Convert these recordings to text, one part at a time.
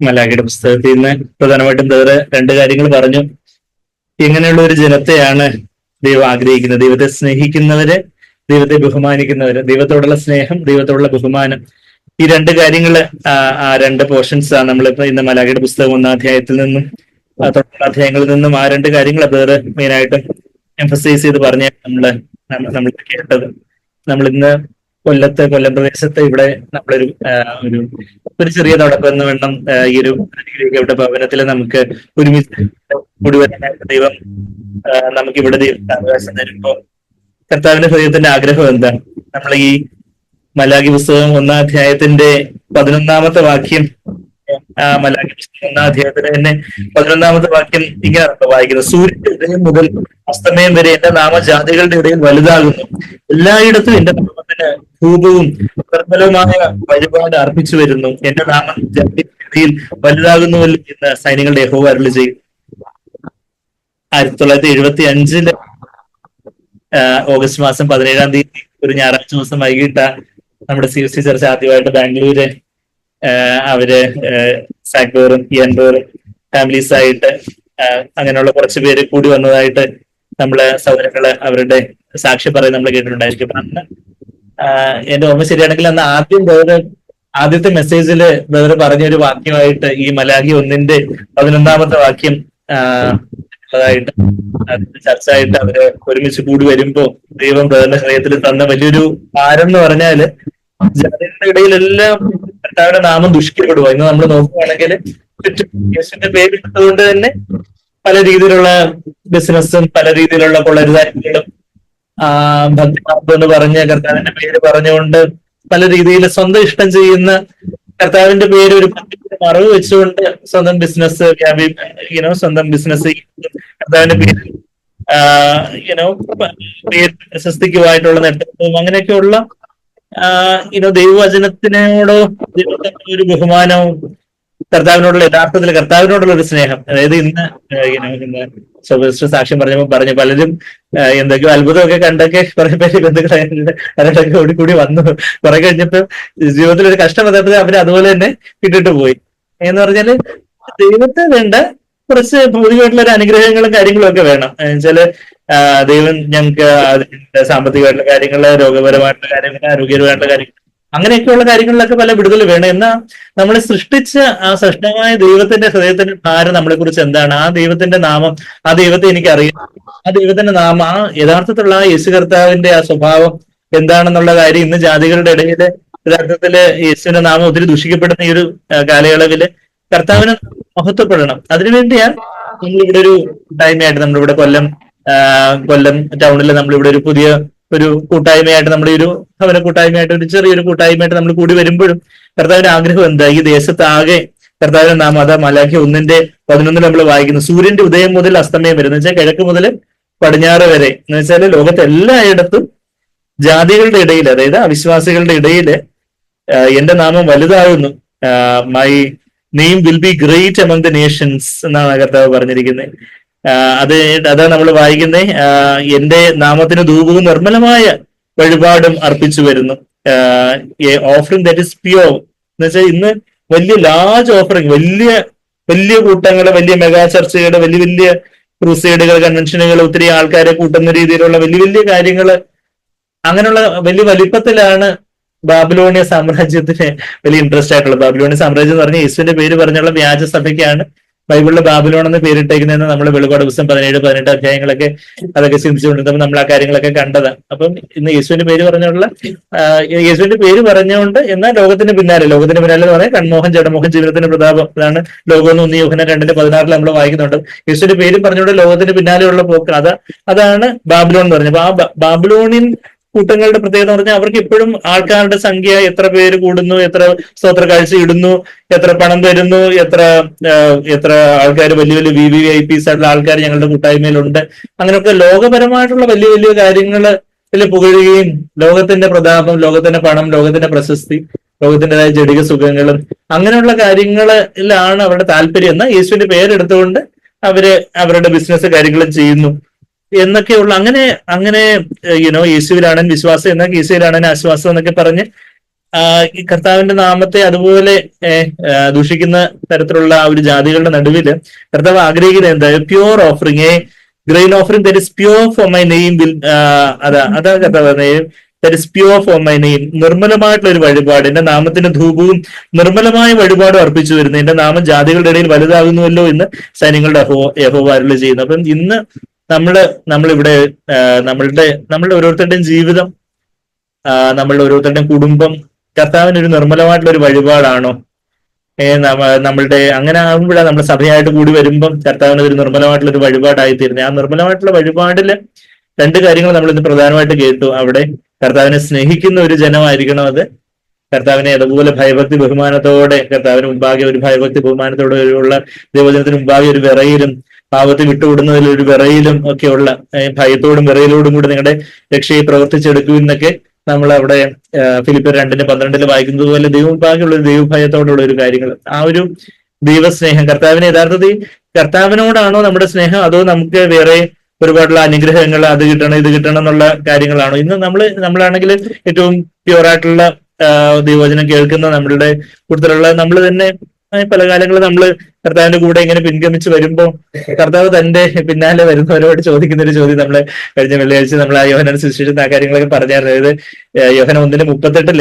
മലാഖയുടെ പുസ്തകത്തിൽ നിന്ന് പ്രധാനമായിട്ടും വേറെ രണ്ട് കാര്യങ്ങൾ പറഞ്ഞു. ഇങ്ങനെയുള്ള ഒരു ജനത്തെയാണ് ദൈവം ആഗ്രഹിക്കുന്നത്. ദൈവത്തെ സ്നേഹിക്കുന്നവര് ദൈവത്തെ ബഹുമാനിക്കുന്നവര് ദൈവത്തോടുള്ള സ്നേഹം ദൈവത്തോടുള്ള ബഹുമാനം. ഈ രണ്ട് കാര്യങ്ങൾ ആ രണ്ട് പോർഷൻസ് ആണ് നമ്മളിപ്പോ ഇന്ന് മലാഖയുടെ പുസ്തകം ഒന്നാം അധ്യായത്തിൽ നിന്നും തുടർന്നുള്ള അധ്യായങ്ങളിൽ നിന്നും ആ രണ്ട് കാര്യങ്ങൾ വേറെ മെയിനായിട്ടും എംഫസൈസ് ചെയ്ത് പറഞ്ഞു നമ്മൾ നമ്മൾ കേട്ടത്. നമ്മൾ ഇന്ന് കൊല്ലത്ത് കൊല്ലം പ്രദേശത്ത് ഇവിടെ നമ്മളൊരു ഒരു ഒരു ചെറിയ തുടക്കം എന്ന വേണം ഈ ഒരു ഇവിടെ ഭവനത്തിൽ നമുക്ക് ഒരുമിച്ച് കൂടി വരാനായിട്ട് ദൈവം നമുക്ക് ഇവിടെ ദൈവത്തിന്റെ അവകാശം കർത്താവിന്റെ ഹൃദയത്തിന്റെ ആഗ്രഹം എന്താണ്? നമ്മൾ ഈ മലാഖി പുസ്തകം ഒന്നാം അധ്യായത്തിന്റെ പതിനൊന്നാമത്തെ വാക്യം മലാഖി ഒന്നാം അധ്യായത്തിലെ തന്നെ പതിനൊന്നാമത്തെ വാക്യം ഇങ്ങനെ വായിക്കുന്നത്. സൂര്യന്റെ ഉദയം മുതൽ അസ്തമയം വരെ എന്റെ നാമജാതികളുടെ ഇടയിൽ വലുതാകുന്നു. എല്ലായിടത്തും എന്റെ നാമത്തിന് ധൂപവും നിർമ്മലവുമായ വഴിപാട് അർപ്പിച്ചു വരുന്നു. എന്റെ നാമം ജാതിയിൽ വലുതാകുന്നു എന്ന് സൈനികളുടെ യഹോവ അരുളി ചെയ്യും ആയിരത്തി തൊള്ളായിരത്തി എഴുപത്തി ഓഗസ്റ്റ് മാസം പതിനേഴാം തീയതി ഒരു ഞായറാഴ്ച ദിവസം വൈകിട്ട് നമ്മുടെ സി എസ് സി ചർച്ച ആദ്യമായിട്ട് ബാംഗ്ലൂര് അവർ സാക്ടോറും ഇയൻഡോറും ഫാമിലീസ് ആയിട്ട് അങ്ങനെയുള്ള കുറച്ച് പേര് കൂടി വന്നതായിട്ട് നമ്മളെ സൗകര്യങ്ങൾ അവരുടെ സാക്ഷി പറയും നമ്മൾ കേട്ടിട്ടുണ്ടായിരിക്കും. അന്ന് എന്റെ ഓർമ്മ ശരിയാണെങ്കിൽ അന്ന് ആദ്യം ബ്രദർ ആദ്യത്തെ മെസ്സേജിൽ ബ്രദർ പറഞ്ഞൊരു വാക്യമായിട്ട് ഈ മലാഖി ഒന്നിന്റെ പതിനൊന്നാമത്തെ വാക്യം ായിട്ട് അതായിട്ട് ആയിട്ട് ചർച്ചയായിട്ട് അവർ ഒരുമിച്ച് കൂടി വരുമ്പോ ദൈവം ബ്രദറിന്റെ ഹൃദയത്തിൽ തന്ന വലിയൊരു ഭാരം എന്ന് പറഞ്ഞാൽ ജാതികളുടെ ഇടയിലെല്ലാം കർത്താവിന്റെ നാമം ദുഷ്കരപ്പെടുക ഇന്ന് നമ്മൾ നോക്കുകയാണെങ്കിൽ യേശുവിന്റെ പേരിട്ടതുകൊണ്ട് തന്നെ പല രീതിയിലുള്ള ബിസിനസ്സും പല രീതിയിലുള്ള കൊള്ളരുതായ്മകളും ഭക്തിമാർഗം എന്ന് പറഞ്ഞ് കർത്താവിന്റെ പേര് പറഞ്ഞുകൊണ്ട് പല രീതിയിൽ സ്വന്തം ഇഷ്ടം ചെയ്യുന്ന കർത്താവിന്റെ പേര് ഒരു മറവ് വെച്ചുകൊണ്ട് സ്വന്തം ബിസിനസ് യുനോ സ്വന്തം ബിസിനസ് കർത്താവിന്റെ പേര് യുനോ പേര് പ്രശസ്തിക്കുമായിട്ടുള്ള നേട്ടവും അങ്ങനെയൊക്കെയുള്ള യുനോ ദൈവവചനത്തിനോടോ ദൈവത്തിന്റെ ഒരു ബഹുമാനവും കർത്താവിനോടുള്ള യഥാർത്ഥത്തിൽ കർത്താവിനോടുള്ള ഒരു സ്നേഹം. അതായത് ഇന്ന് ഇങ്ങനെ സാക്ഷ്യം പറഞ്ഞപ്പോൾ പറഞ്ഞു പലരും എന്തൊക്കെയോ അത്ഭുതമൊക്കെ കണ്ടൊക്കെ കുറെ പേര് ബന്ധുക്കളായിട്ട് അവരൊക്കെ ഓടിക്കൂടി കൂടി വന്നു. കുറെ കഴിഞ്ഞപ്പോൾ ജീവിതത്തിൽ ഒരു കഷ്ടം വന്നപ്പോൾ അവർ അതുപോലെ തന്നെ ഇട്ടിട്ട് പോയി. എന്ന് പറഞ്ഞാൽ ദൈവത്തെ വേണ്ട കുറച്ച് ഭൗതികമായിട്ടുള്ള ഒരു അനുഗ്രഹങ്ങളും കാര്യങ്ങളും ഒക്കെ വേണം. എന്നുവെച്ചാൽ ദൈവം ഞങ്ങൾക്ക് അതിന്റെ സാമ്പത്തികമായിട്ടുള്ള കാര്യങ്ങൾ രോഗപരമായിട്ടുള്ള കാര്യങ്ങൾ ആരോഗ്യപരമായിട്ടുള്ള കാര്യങ്ങൾ അങ്ങനെയൊക്കെയുള്ള കാര്യങ്ങളിലൊക്കെ പല വിടുതൽ വേണം. എന്നാൽ നമ്മൾ സൃഷ്ടിച്ച ആ സൃഷ്ടമായ ദൈവത്തിന്റെ ഹൃദയത്തിന്റെ ഭാരം നമ്മളെ കുറിച്ച് എന്താണ്? ആ ദൈവത്തിന്റെ നാമം ആ ദൈവത്തെ എനിക്ക് അറിയാം ആ ദൈവത്തിന്റെ നാമം ആ യഥാർത്ഥത്തിലുള്ള ആ യേശു കർത്താവിന്റെ ആ സ്വഭാവം എന്താണെന്നുള്ള കാര്യം ഇന്ന് ജാതികളുടെ ഇടയിൽ യഥാർത്ഥത്തിൽ യേശുവിന്റെ നാമം ഒത്തിരി ദൂഷിക്കപ്പെടുന്ന ഈ ഒരു കാലയളവിൽ കർത്താവിനെ മഹത്വപ്പെടണം. അതിനുവേണ്ടിയാണ് നമ്മളിവിടെ ഒരു കൂട്ടായ്മയായിട്ട് നമ്മളിവിടെ കൊല്ലം കൊല്ലം ടൗണിൽ നമ്മളിവിടെ ഒരു പുതിയ ഒരു കൂട്ടായ്മയായിട്ട് നമ്മുടെ ഒരു ഭവന കൂട്ടായ്മയായിട്ട് ഒരു ചെറിയൊരു കൂട്ടായ്മയായിട്ട് നമ്മൾ കൂടി വരുമ്പോഴും കർത്താവിന്റെ ആഗ്രഹം എന്താ? ഈ ദേശത്താകെ കർത്താവിന്റെ നാം അതാ മലാഖി ഒന്നിന്റെ പതിനൊന്നിൽ നമ്മൾ വായിക്കുന്നു. സൂര്യന്റെ ഉദയം മുതൽ അസ്തമയം വരെ. എന്ന് വെച്ചാൽ കിഴക്ക് മുതൽ പടിഞ്ഞാറ് വരെ. എന്ന് വെച്ചാൽ ലോകത്തെ എല്ലായിടത്തും ജാതികളുടെ ഇടയിൽ അതായത് അവിശ്വാസികളുടെ ഇടയിൽ എന്റെ നാമം വലുതാകുന്നു. My name will be great among the nations എന്നാണ് കർത്താവ് പറഞ്ഞിരിക്കുന്നത്. അത് അതാണ് നമ്മൾ വായിക്കുന്നത് എന്റെ നാമത്തിന് ധൂപവും നിർമ്മലമായ വഴിപാടും അർപ്പിച്ചു വരുന്നു. ഓഫറിംഗ് ദാറ്റ് ഇസ് പ്യോർ എന്ന് വെച്ചാൽ ഇന്ന് വലിയ ലാർജ് ഓഫറിംഗ് വലിയ വലിയ കൂട്ടങ്ങൾ വലിയ മെഗാ ചർച്ചകളുടെ വലിയ വലിയ ക്രൂസൈഡുകൾ കൺവെൻഷനുകൾ ഒത്തിരി ആൾക്കാരെ കൂട്ടുന്ന രീതിയിലുള്ള വലിയ വലിയ കാര്യങ്ങൾ അങ്ങനെയുള്ള വലിയ വലിപ്പത്തിലാണ് ബാബിലോണിയ സാമ്രാജ്യത്തിന് വലിയ ഇൻട്രസ്റ്റ് ആയിട്ടുള്ളത്. ബാബിലോണിയ സാമ്രാജ്യം എന്ന് പറഞ്ഞാൽ യേശുവിന്റെ പേര് പറഞ്ഞുള്ള വ്യാജ സഭയ്ക്കാണ് ബൈബിളിലെ ബാബിലോൺ എന്ന് പേരിട്ടേക്കുന്നതെന്ന് നമ്മൾ വെളുപാട് പുസ്തകം പതിനേഴ് പതിനെട്ട് അധ്യായങ്ങളൊക്കെ അതൊക്കെ ചിന്തിച്ചുകൊണ്ടിരുന്നപ്പോൾ നമ്മൾ ആ കാര്യങ്ങളൊക്കെ കണ്ടതാണ് അപ്പം ഇന്ന് യേശുവിന്റെ പേര് പറഞ്ഞുള്ള യേശുവിന്റെ പേര് പറഞ്ഞുകൊണ്ട് എന്നാൽ ലോകത്തിന്റെ പിന്നാലെ ലോകത്തിന്റെ പിന്നാലെ എന്ന് പറഞ്ഞാൽ കൺമോഹൻ ജഡമോഹൻ ജീവിതത്തിന്റെ പ്രതാപം അതാണ് ലോകം ഒന്ന് യോഹന രണ്ടിന്റെ പതിനാറിൽ നമ്മൾ വായിക്കുന്നുണ്ട്. യേശുവിന്റെ പേര് പറഞ്ഞുകൊണ്ട് ലോകത്തിന് പിന്നാലെയുള്ള പോക്ക് അത് അതാണ് ബാബിലോൺ എന്ന് പറഞ്ഞത്. അപ്പൊ ആ ബ- ബാബിലോണിയൻ കൂട്ടങ്ങളുടെ പ്രത്യേകത എന്ന് പറഞ്ഞാൽ അവർക്ക് ഇപ്പോഴും ആൾക്കാരുടെ സംഖ്യ എത്ര പേര് കൂടുന്നു എത്ര സ്തോത്ര കാഴ്ച ഇടുന്നു എത്ര പണം തരുന്നു എത്ര എത്ര ആൾക്കാർ വലിയ വലിയ വി വി ഐ പിസ് ആയിട്ടുള്ള ആൾക്കാർ ഞങ്ങളുടെ കൂട്ടായ്മയിലുണ്ട്. അങ്ങനെയൊക്കെ ലോകപരമായിട്ടുള്ള വലിയ വലിയ കാര്യങ്ങൾ ഇതിൽ പുകഴുകയും ലോകത്തിന്റെ പ്രതാപം ലോകത്തിന്റെ പണം ലോകത്തിന്റെ പ്രശസ്തി ലോകത്തിന്റെതായ ജടിക സുഖങ്ങളും അങ്ങനെയുള്ള കാര്യങ്ങളിലാണ് അവരുടെ താല്പര്യം. എന്നാൽ യേശുവിന്റെ പേരെടുത്തുകൊണ്ട് അവർ അവരുടെ ബിസിനസ് കാര്യങ്ങളും ചെയ്യുന്നു. എന്നൊക്കെയുള്ള അങ്ങനെ അങ്ങനെ യുനോ യേശുവിലാണ് വിശ്വാസം എന്നാൽ യേശുവിലാണൻ ആശ്വാസം എന്നൊക്കെ പറഞ്ഞ് കർത്താവിന്റെ നാമത്തെ അതുപോലെ ദൂഷിക്കുന്ന തരത്തിലുള്ള ആ ഒരു ജാതികളുടെ നടുവിൽ കർത്താവ് ആഗ്രഹിക്കുന്നത് എന്താ? Pure offering a grain offering that is pure for my name will അതാ അതാണ് കർത്താവ് that is pure for my name നിർമ്മലമായിട്ടുള്ള ഒരു വഴിപാട്. എന്റെ നാമത്തിന്റെ ധൂപവും നിർമ്മലമായ വഴിപാടും അർപ്പിച്ചു വരുന്നു എന്റെ നാമം ജാതികളുടെ ഇടയിൽ വലുതാകുന്നുവല്ലോ എന്ന് സൈന്യങ്ങളുടെ യഹോവാരിൽ ചെയ്യുന്നു. അപ്പം ഇന്ന് നമ്മൾ നമ്മളിവിടെ നമ്മളുടെ നമ്മളുടെ ഓരോരുത്തരുടെയും ജീവിതം നമ്മളുടെ ഓരോരുത്തരുടെയും കുടുംബം കർത്താവിന് ഒരു നിർമ്മലമായിട്ടുള്ള ഒരു വഴിപാടാണോ നമ്മളുടെ അങ്ങനെ ആകുമ്പോഴാണ് നമ്മൾ സഭയായിട്ട് കൂടി വരുമ്പം കർത്താവിന് ഒരു നിർമ്മലമായിട്ടുള്ള ഒരു വഴിപാടായി തീരുന്നത് ആ നിർമ്മലമായിട്ടുള്ള വഴിപാടിൽ രണ്ട് കാര്യങ്ങൾ നമ്മൾ ഇന്ന് പ്രധാനമായിട്ട് കേട്ടു. അവിടെ കർത്താവിനെ സ്നേഹിക്കുന്ന ഒരു ജനമായിരിക്കണം അത്. കർത്താവിനെ അതുപോലെ ഭയഭക്തി ബഹുമാനത്തോടെ കർത്താവിന് മുമ്പാകെ ഒരു ഭയഭക്തി ബഹുമാനത്തോടെ ഉള്ള ദൈവജനത്തിന് മുമ്പാകെ ഒരു വിറയിലും പാവത്തെ വിട്ടുവിടുന്നതിൽ ഒരു വിറയിലും ഒക്കെയുള്ള ഭയത്തോടും വിറയിലോടും കൂടി നിങ്ങളുടെ രക്ഷയെ പ്രവർത്തിച്ചെടുക്കൂ എന്നൊക്കെ നമ്മൾ അവിടെ ഫിലിപ്പ് രണ്ടിന് പന്ത്രണ്ടിൽ വായിക്കുന്നത് പോലെ ദൈവമുമ്പാകെയുള്ള ഒരു ദൈവഭയത്തോടുള്ള ഒരു കാര്യങ്ങൾ. ആ ഒരു ദൈവസ്നേഹം കർത്താവിനെ യഥാർത്ഥത്തിൽ കർത്താവിനോടാണോ നമ്മുടെ സ്നേഹം? അതോ നമുക്ക് വേറെ ഒരുപാടുള്ള അനുഗ്രഹങ്ങൾ അത് കിട്ടണം ഇത് കിട്ടണം എന്നുള്ള കാര്യങ്ങളാണോ? ഇന്ന് നമ്മൾ നമ്മളാണെങ്കിൽ ഏറ്റവും പ്യുവറായിട്ടുള്ള ദൈവവചനം കേൾക്കുന്ന നമ്മളുടെ കൂടുതലുള്ള നമ്മൾ തന്നെ പല കാലങ്ങളിൽ നമ്മൾ കർത്താവിന്റെ കൂടെ ഇങ്ങനെ പിൻഗമിച്ച് വരുമ്പോൾ കർത്താവ് തന്റെ പിന്നാലെ വരുന്നവരോട് ചോദിക്കുന്ന ഒരു ചോദ്യം നമ്മൾ കഴിഞ്ഞ വെള്ളിയാഴ്ച നമ്മൾ ആ യോഹനൻ സൃഷ്ടിച്ചിരുന്ന ആ കാര്യങ്ങളൊക്കെ പറഞ്ഞായിരുന്നു. അതായത് യോഹന ഒന്നിന് മുപ്പത്തെട്ടിൽ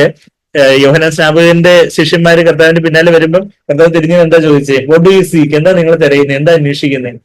യോഹന സ്നാപകന്റെ ശിഷ്യന്മാര് കർത്താവിന്റെ പിന്നാലെ വരുമ്പോൾ കർത്താവ് തിരിഞ്ഞു എന്താ ചോദിച്ചേ? വോട്ട് യു സീക്ക് എന്താ നിങ്ങൾ തിരയുന്നത് എന്താ അന്വേഷിക്കുന്നത്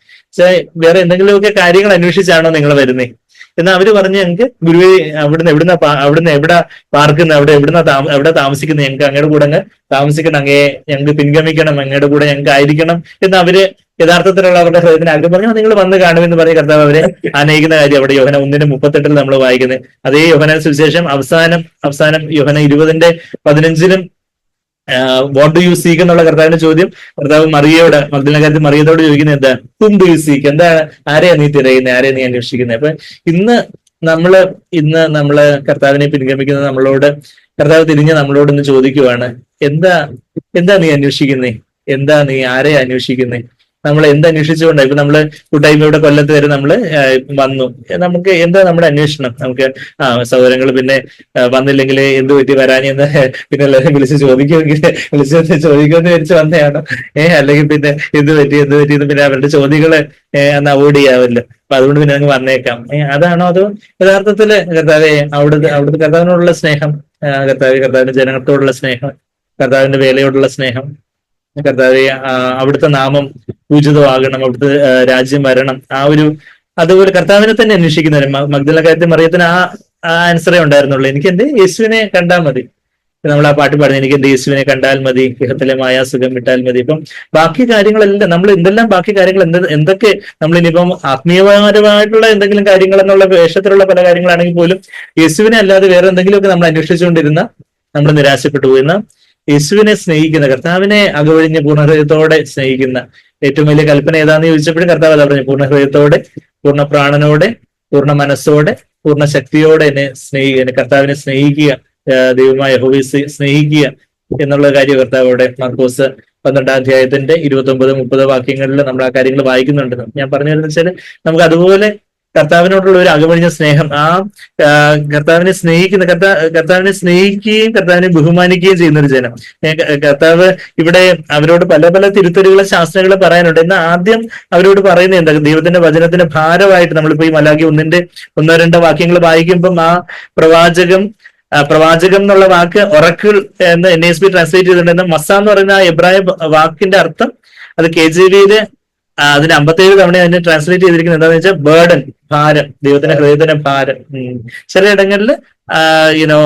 വേറെ എന്തെങ്കിലുമൊക്കെ കാര്യങ്ങൾ അന്വേഷിച്ചാണോ നിങ്ങൾ വരുന്നത് എന്നാൽ അവർ പറഞ്ഞ് ഞങ്ങൾക്ക് ഗുരുവേ അവിടുന്ന് എവിടുന്ന അവിടുന്ന് എവിടെ പാർക്കുന്ന അവിടെ എവിടുന്ന എവിടെ താമസിക്കുന്നത് ഞങ്ങൾക്ക് അങ്ങയുടെ കൂടെ അങ്ങ് താമസിക്കണം അങ്ങേ ഞങ്ങൾക്ക് പിൻഗമിക്കണം അങ്ങയുടെ കൂടെ ഞങ്ങൾക്ക് ആയിരിക്കണം എന്ന് അവർ യഥാർത്ഥത്തിലുള്ള അവരുടെ ഹൃദയത്തിന് ആഗ്രഹം പറഞ്ഞു നിങ്ങൾ വന്ന് കാണുമെന്ന് പറഞ്ഞ കർത്താവ് അവരെ അനയിക്കുന്ന കാര്യം അവിടെ യോഹന ഒന്നിന് മുപ്പത്തെട്ടിൽ നമ്മൾ വായിക്കുന്നത്. അതേ യോഹന സുവിശേഷം അവസാനം അവസാനം യോഹന ഇരുപതിന്റെ പതിനഞ്ചിലും വാട്ട് ഡു യു സീക്ക് എന്നുള്ള കർത്താവിന്റെ ചോദ്യം കർത്താവ് മറിയയോട് മർദ്ദനകാര്യത്തിൽ മറിയതോട് ചോദിക്കുന്നത് എന്താ ഹും ഡു യു സീക്ക് എന്താണ്? ആരെയാ നീ തിരയുന്നത് ആരെയാ നീ അന്വേഷിക്കുന്നത് അപ്പൊ ഇന്ന് നമ്മൾ ഇന്ന് നമ്മൾ കർത്താവിനെ പിൻഗമിക്കുന്ന നമ്മളോട് കർത്താവ് തിരിഞ്ഞ് നമ്മളോട് ഇന്ന് ചോദിക്കുവാണ് എന്താ എന്താ നീ അന്വേഷിക്കുന്നേ? എന്താ നീ ആരെയാ അന്വേഷിക്കുന്നേ? നമ്മൾ എന്ത് അന്വേഷിച്ചുകൊണ്ടാണ് ഇപ്പൊ നമ്മൾ ഇവിടെ കൊല്ലത്ത് വരെ നമ്മൾ വന്നു. നമുക്ക് എന്താ നമ്മുടെ അന്വേഷണം? നമുക്ക് ആ സൗകര്യങ്ങൾ പിന്നെ വന്നില്ലെങ്കിൽ എന്ത് പറ്റി വരാനി എന്ന് പിന്നെ എല്ലാവരും വിളിച്ച് ചോദിക്കുമെങ്കിൽ വിളിച്ച് ചോദിക്കുമെന്ന് വിചാരിച്ച് വന്നതാണോ? ഏഹ് അല്ലെങ്കിൽ പിന്നെ എന്ത് പറ്റി എന്ത് പറ്റി എന്ന് പിന്നെ അവരുടെ ചോദ്യങ്ങൾ അന്ന് അവോയ്ഡ് ചെയ്യാവല്ലോ. അപ്പൊ അതുകൊണ്ട് പിന്നെ അങ്ങ് വന്നേക്കാം. അതാണോ അതോ യഥാർത്ഥത്തിൽ കർത്താവെ അവിടുത്തെ അവിടുത്തെ കർത്താവിനോടുള്ള സ്നേഹം കർത്താവ് കർത്താവിന്റെ ജനങ്ങളോടുള്ള സ്നേഹം കർത്താവിന്റെ വേലയോടുള്ള സ്നേഹം കർത്താവെ അവിടുത്തെ നാമം പൂജിതമാകണം അവിടുത്തെ രാജ്യം വരണം. ആ ഒരു അതുപോലെ കർത്താവിനെ തന്നെ അന്വേഷിക്കുന്നവര് മഗ്ദല കാര്യത്തിൽ മറിയത്തിന് ആ ആ ആൻസറേ ഉണ്ടായിരുന്നുള്ളൂ. എനിക്ക് എന്റെ യേശുവിനെ കണ്ടാൽ മതി. നമ്മൾ ആ പാട്ട് പാടുന്നത് എനിക്ക് എന്റെ യേശുവിനെ കണ്ടാൽ മതി ഗൃഹത്തിലെ മായാസുഖം വിട്ടാൽ മതി. ഇപ്പം ബാക്കി കാര്യങ്ങളെല്ലാം നമ്മൾ എന്തെല്ലാം ബാക്കി കാര്യങ്ങൾ എന്ത് എന്തൊക്കെ നമ്മൾ ഇനിയിപ്പം ആത്മീയപരമായിട്ടുള്ള എന്തെങ്കിലും കാര്യങ്ങൾ എന്നുള്ള വേഷത്തിലുള്ള പല കാര്യങ്ങളാണെങ്കിൽ പോലും യേശുവിനെ അല്ലാതെ വേറെ എന്തെങ്കിലുമൊക്കെ നമ്മൾ അന്വേഷിച്ചുകൊണ്ടിരുന്ന നമ്മൾ നിരാശപ്പെട്ടു പോയിരുന്ന യേശുവിനെ സ്നേഹിക്കുന്ന കർത്താവിനെ അകവഴിഞ്ഞ് പൂർണഹൃദയത്തോടെ സ്നേഹിക്കുന്ന ഏറ്റവും വലിയ കൽപ്പന ഏതാന്ന് ചോദിച്ചപ്പോഴും കർത്താവ് അതാ പറഞ്ഞു പൂർണഹൃദയത്തോടെ പൂർണ പ്രാണനോടെ പൂർണ മനസ്സോടെ പൂർണ ശക്തിയോടെ എന്നെ സ്നേഹി എന്നെ കർത്താവിനെ സ്നേഹിക്കുക ദൈവമായ യഹോവയെ സ്നേഹിക്കുക എന്നുള്ള കാര്യം കർത്താവ് അവിടെ മാർക്കോസ് പന്ത്രണ്ടാം അധ്യായത്തിന്റെ ഇരുപത്തി ഒമ്പത് മുപ്പത് വാക്യങ്ങളിൽ നമ്മൾ ആ കാര്യങ്ങൾ വായിക്കുന്നുണ്ട്. ഞാൻ പറഞ്ഞു വെച്ചാൽ നമുക്ക് അതുപോലെ കർത്താവിനോടുള്ള ഒരു അകമഴിഞ്ഞ സ്നേഹം. ആ കർത്താവിനെ സ്നേഹിക്കുന്ന കർത്താ കർത്താവിനെ സ്നേഹിക്കുകയും കർത്താവിനെ ബഹുമാനിക്കുകയും ചെയ്യുന്ന ഒരു ജനം കർത്താവ് ഇവിടെ അവരോട് പല പല തിരുത്തലുകളെ ശാസ്ത്രങ്ങളെ പറയാനുണ്ട്. എന്നാൽ ആദ്യം അവരോട് പറയുന്നത് എന്താ? ദൈവത്തിന്റെ വചനത്തിന്റെ ഭാരമായിട്ട് നമ്മളിപ്പോ ഈ മലാഖി ഒന്നിന്റെ ഒന്നോ രണ്ടോ വാക്യങ്ങൾ വായിക്കുമ്പം ആ പ്രവാചകം പ്രവാചകം എന്നുള്ള വാക്ക് ഒറക്കിൾ എന്ന് എൻ എസ് ബി ട്രാൻസ്ലേറ്റ് ചെയ്തിട്ടുണ്ട്. മസ എന്ന് പറയുന്ന എബ്രായ വാക്കിന്റെ അർത്ഥം അത് കെ ജി ബിയിൽ അതിന് അമ്പത്തേഴ് തവണ അതിനെ ട്രാൻസ്ലേറ്റ് ചെയ്തിരിക്കുന്നത് എന്താണെന്ന് വെച്ചാൽ ബേർഡൻ ഭാരം ദൈവത്തിന്റെ ഹൃദയത്തിന്റെ ഭാരം. ചില ചിലയിടങ്ങളിൽ യുനോ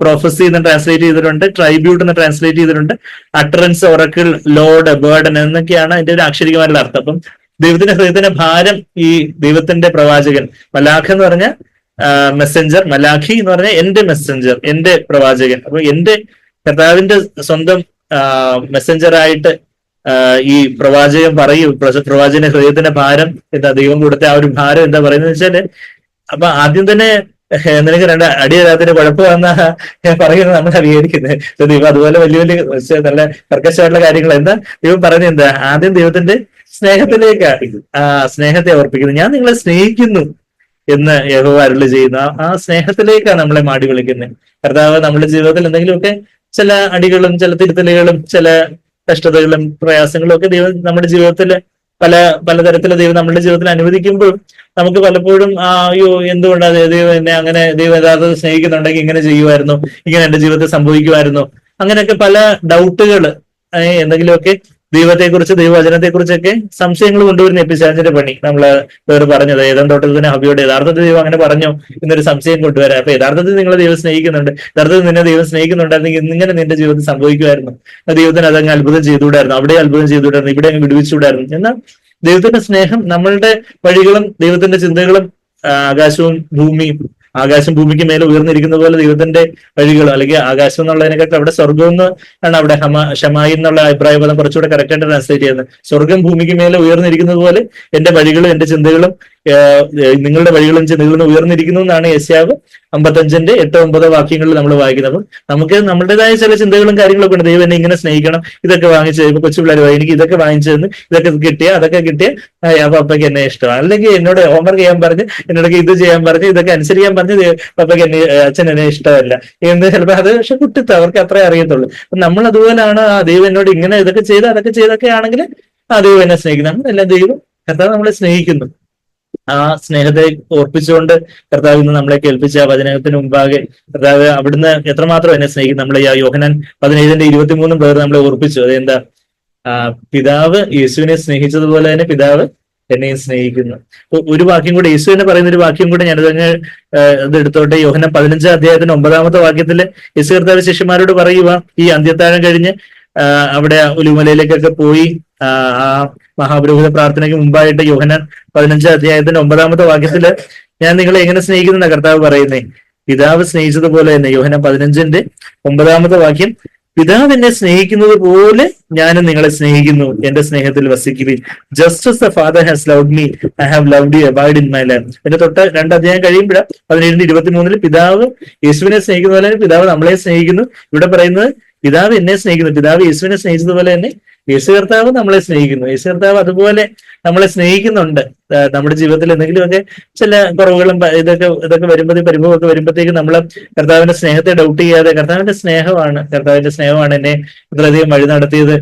പ്രൊഫസി എന്ന് ട്രാൻസ്ലേറ്റ് ചെയ്തിട്ടുണ്ട് ട്രൈബ്യൂട്ട് എന്ന് ട്രാൻസ്ലേറ്റ് ചെയ്തിട്ടുണ്ട് അട്ടറൻസ് ഒറക്കിൾ ലോഡ് ബേർഡൻ എന്നൊക്കെയാണ് അതിന്റെ ഒരു അക്ഷരികമായിട്ടുള്ള അർത്ഥം. അപ്പം ദൈവത്തിന്റെ ഹൃദയത്തിന്റെ ഭാരം ഈ ദൈവത്തിന്റെ പ്രവാചകൻ മലാഖ് എന്ന് പറഞ്ഞ മെസ്സഞ്ചർ മലാഖി എന്ന് പറഞ്ഞ എന്റെ മെസ്സഞ്ചർ എന്റെ പ്രവാചകൻ. അപ്പൊ എന്റെ കർത്താവിന്റെ സ്വന്തം ആ, ഈ പ്രവാചകൻ പറയും പ്രവാചകന്റെ ഹൃദയത്തിന്റെ ഭാരം എന്താ ദൈവം കൊടുത്ത ആ ഒരു ഭാരം എന്താ പറയുന്നത് വെച്ചാൽ അപ്പൊ ആദ്യം തന്നെ നിനക്ക് രണ്ട് അടി തരാത്തിന് ഞാൻ പറയുന്നത് നമ്മൾ അംഗീകരിക്കുന്നത് പക്ഷെ ദൈവം അതുപോലെ വലിയ വലിയ നല്ല കർക്കശമായിട്ടുള്ള കാര്യങ്ങൾ എന്താ ദൈവം പറയുന്നത് എന്താ ആദ്യം ദൈവത്തിന്റെ സ്നേഹത്തിലേക്ക് ആ സ്നേഹത്തെ ഓർപ്പിക്കുന്നു ഞാൻ നിങ്ങളെ സ്നേഹിക്കുന്നു എന്ന് യഹോവ അരുളി ചെയ്യുന്ന. ആ സ്നേഹത്തിലേക്കാണ് നമ്മളെ മാടി വിളിക്കുന്നത്. കർത്താവ് നമ്മുടെ ജീവിതത്തിൽ എന്തെങ്കിലുമൊക്കെ ചില അടികളും ചില തിരുത്തലുകളും ചില കഷ്ടതകളും പ്രയാസങ്ങളും ഒക്കെ ദൈവം നമ്മുടെ ജീവിതത്തിൽ പല പലതരത്തിലെ ദൈവം നമ്മുടെ ജീവിതത്തിൽ അനുവദിക്കുമ്പോഴും നമുക്ക് പലപ്പോഴും ആ അയ്യോ എന്തുകൊണ്ടാണ് ദൈവം എന്നെ അങ്ങനെ ദൈവം യഥാർത്ഥത്തിൽ സ്നേഹിക്കുന്നുണ്ടെങ്കിൽ ഇങ്ങനെ ചെയ്യുമായിരുന്നു ഇങ്ങനെ എന്റെ ജീവിതത്തിൽ സംഭവിക്കുമായിരുന്നു. അങ്ങനെയൊക്കെ പല ഡൗട്ടുകൾ എന്തെങ്കിലുമൊക്കെ ദൈവത്തെക്കുറിച്ച് ദൈവവചനത്തെക്കുറിച്ചൊക്കെ സംശയങ്ങൾ കൊണ്ടുവരുന്ന എപ്പിസാൻസിന്റെ പണി. നമ്മൾ വേറെ പറഞ്ഞത് ഏതാം തോട്ടത്തിൽ തന്നെ ഹബിയോട് യഥാർത്ഥത്തിൽ ദൈവം അങ്ങനെ പറഞ്ഞു എന്നൊരു സംശയം കൊണ്ടുവരാം. അപ്പൊ യഥാർത്ഥത്തിൽ നിങ്ങളെ ദൈവം സ്നേഹിക്കുന്നുണ്ട്. യഥാർത്ഥത്തിൽ നിന്നെ ദൈവം സ്നേഹിക്കുന്നുണ്ടായിരുന്നെങ്കിൽ ഇങ്ങനെ നിന്റെ ജീവിതത്തിൽ സംഭവിക്കുമായിരുന്നു. ദൈവത്തിന് അതങ്ങ് അത്ഭുതം ചെയ്തുകൂടായിരുന്നു. അവിടെ അത്ഭുതം ചെയ്തുകൂടായിരുന്നു. ഇവിടെ അങ്ങ് വിടുവിച്ചുകൂടായിരുന്നു. എന്നാൽ ദൈവത്തിന്റെ സ്നേഹം നമ്മളുടെ വഴികളും ദൈവത്തിന്റെ ചിന്തകളും ആകാശവും ഭൂമിയും ആകാശം ഭൂമിക്ക് മേലെ ഉയർന്നിരിക്കുന്ന പോലെ ദൈവത്തിന്റെ വഴികൾ അല്ലെങ്കിൽ ആകാശം എന്നുള്ളതിനെക്കാട്ടും അവിടെ സ്വർഗം എന്ന് ആണ് അവിടെ ഹമ ഷമായി എന്നുള്ള അഭിപ്രായ പദം കുറച്ചുകൂടെ കറക്റ്റ് ആയിട്ട് ട്രാൻസ്ലേറ്റ് ചെയ്യുന്നത്. സ്വർഗം ഭൂമിക്ക് മേലെ ഉയർന്നിരിക്കുന്നത് പോലെ എന്റെ വഴികളും എന്റെ ചിന്തകളും നിങ്ങളുടെ വഴികളും ചിന്തകളും ഉയർന്നിരിക്കുന്നു എന്നാണ് യശ്യാവ് അമ്പത്തഞ്ചിന്റെ എട്ടോ ഒമ്പതോ വാക്യങ്ങളിൽ നമ്മൾ വായിക്കുന്നത്. അപ്പം നമുക്ക് നമ്മുടേതായ ചില ചിന്തകളും കാര്യങ്ങളൊക്കെ ഉണ്ട്. ദൈവം എന്നെ ഇങ്ങനെ സ്നേഹിക്കണം ഇതൊക്കെ വാങ്ങിച്ചു ഇപ്പൊ കൊച്ചു പിള്ളേർ പറയും, എനിക്ക് ഇതൊക്കെ വാങ്ങിച്ചു തന്നു ഇതൊക്കെ കിട്ടിയ അതൊക്കെ കിട്ടിയ പപ്പയ്ക്ക് എന്നെ ഇഷ്ടമാണ്. അല്ലെങ്കിൽ എന്നോട് ഹോംവർക്ക് ചെയ്യാൻ പറഞ്ഞ് എന്നോടൊക്കെ ഇത് ചെയ്യാൻ പറഞ്ഞ് ഇതൊക്കെ അനുസരിക്കാൻ പറഞ്ഞ് പപ്പയ്ക്ക് എന്നെ അച്ഛൻ എന്നെ ഇഷ്ടമല്ല. എന്ന് ചിലപ്പോൾ അത് പക്ഷെ കുട്ടിത്ത് അവർക്ക് അത്രേ അറിയത്തുള്ളൂ. നമ്മൾ അതുപോലെയാണ് ആ ദൈവം എന്നോട് ഇങ്ങനെ ഇതൊക്കെ ചെയ്ത് അതൊക്കെ ചെയ്തൊക്കെ ആണെങ്കിൽ ആ ദൈവം എന്നെ സ്നേഹിക്കുന്നു. നമ്മളെല്ലാം ദൈവം കർത്താവ് നമ്മളെ സ്നേഹിക്കുന്നു. ആ സ്നേഹത്തെ ഓർപ്പിച്ചുകൊണ്ട് കർത്താവ് ഇന്ന് നമ്മളെ കേൾപ്പിച്ച വചനത്തിന് മുമ്പാകെ കർത്താവ് അവിടുന്ന് എത്രമാത്രം എന്നെ സ്നേഹിക്കും. നമ്മളെ ആ യോഹനാൻ പതിനേഴിന്റെ ഇരുപത്തിമൂന്നും പേർ നമ്മളെ ഓർപ്പിച്ചു. അതെന്താ? ആ പിതാവ് യേശുവിനെ സ്നേഹിച്ചതുപോലെ തന്നെ പിതാവ് എന്നെയും സ്നേഹിക്കുന്നു. ഒരു വാക്യം കൂടെ യേശു എന്ന് പറയുന്ന ഒരു വാക്യം കൂടെ ഞാനിതങ്ങ് ഇത് എടുത്തോട്ടെ. യോഹന പതിനഞ്ചാം അധ്യായത്തിന്റെ ഒമ്പതാമത്തെ വാക്യത്തിൽ യേശു കർത്താവ് ശിഷ്യന്മാരോട് പറയുക ഈ അന്ത്യത്താഴം കഴിഞ്ഞ് അവിടെ ഒലിമലയിലേക്കൊക്കെ പോയി ആ മഹാപുരോഹിത പ്രാർത്ഥനയ്ക്ക് മുമ്പായിട്ട് യോഹനാൻ പതിനഞ്ചാം അധ്യായത്തിന്റെ ഒമ്പതാമത്തെ വാക്യത്തിൽ ഞാൻ നിങ്ങളെ എങ്ങനെ സ്നേഹിക്കുന്ന കർത്താവ് പറയുന്നേ. പിതാവ് സ്നേഹിച്ചതുപോലെ തന്നെ യോഹനാൻ പതിനഞ്ചിന്റെ ഒമ്പതാമത്തെ വാക്യം പിതാവ് എന്നെ സ്നേഹിക്കുന്നത് പോലെ ഞാനും നിങ്ങളെ സ്നേഹിക്കുന്നു. എന്റെ സ്നേഹത്തിൽ വസിക്കുവിൻ. Just the father has love me I have love you abide in my life എന്റെ തൊട്ട് രണ്ട് അധ്യായം കഴിയുമ്പോഴാണ് പതിനേഴിന്റെ ഇരുപത്തിമൂന്നിൽ പിതാവ് യേശുവിനെ സ്നേഹിക്കുന്ന പോലെ പിതാവ് നമ്മളെ സ്നേഹിക്കുന്നു. ഇവിടെ പറയുന്നത് പിതാവ് എന്നെ സ്നേഹിക്കുന്നു. പിതാവ് യേശുവിനെ സ്നേഹിച്ചതുപോലെ തന്നെ യേശു കർത്താവ് നമ്മളെ സ്നേഹിക്കുന്നു. യേശു കർത്താവ് അതുപോലെ നമ്മളെ സ്നേഹിക്കുന്നുണ്ട്. നമ്മുടെ ജീവിതത്തിൽ എന്തെങ്കിലുമൊക്കെ ചില കുറവുകളും ഇതൊക്കെ ഇതൊക്കെ വരുമ്പോഴേ പരിഭവമൊക്കെ വരുമ്പോഴത്തേക്ക് നമ്മൾ കർത്താവിന്റെ സ്നേഹത്തെ ഡൗട്ട് ചെയ്യാതെ കർത്താവിന്റെ സ്നേഹമാണ് കർത്താവിന്റെ സ്നേഹമാണ് എന്നെ ഇത്രയധികം വഴി നടത്തിയത്.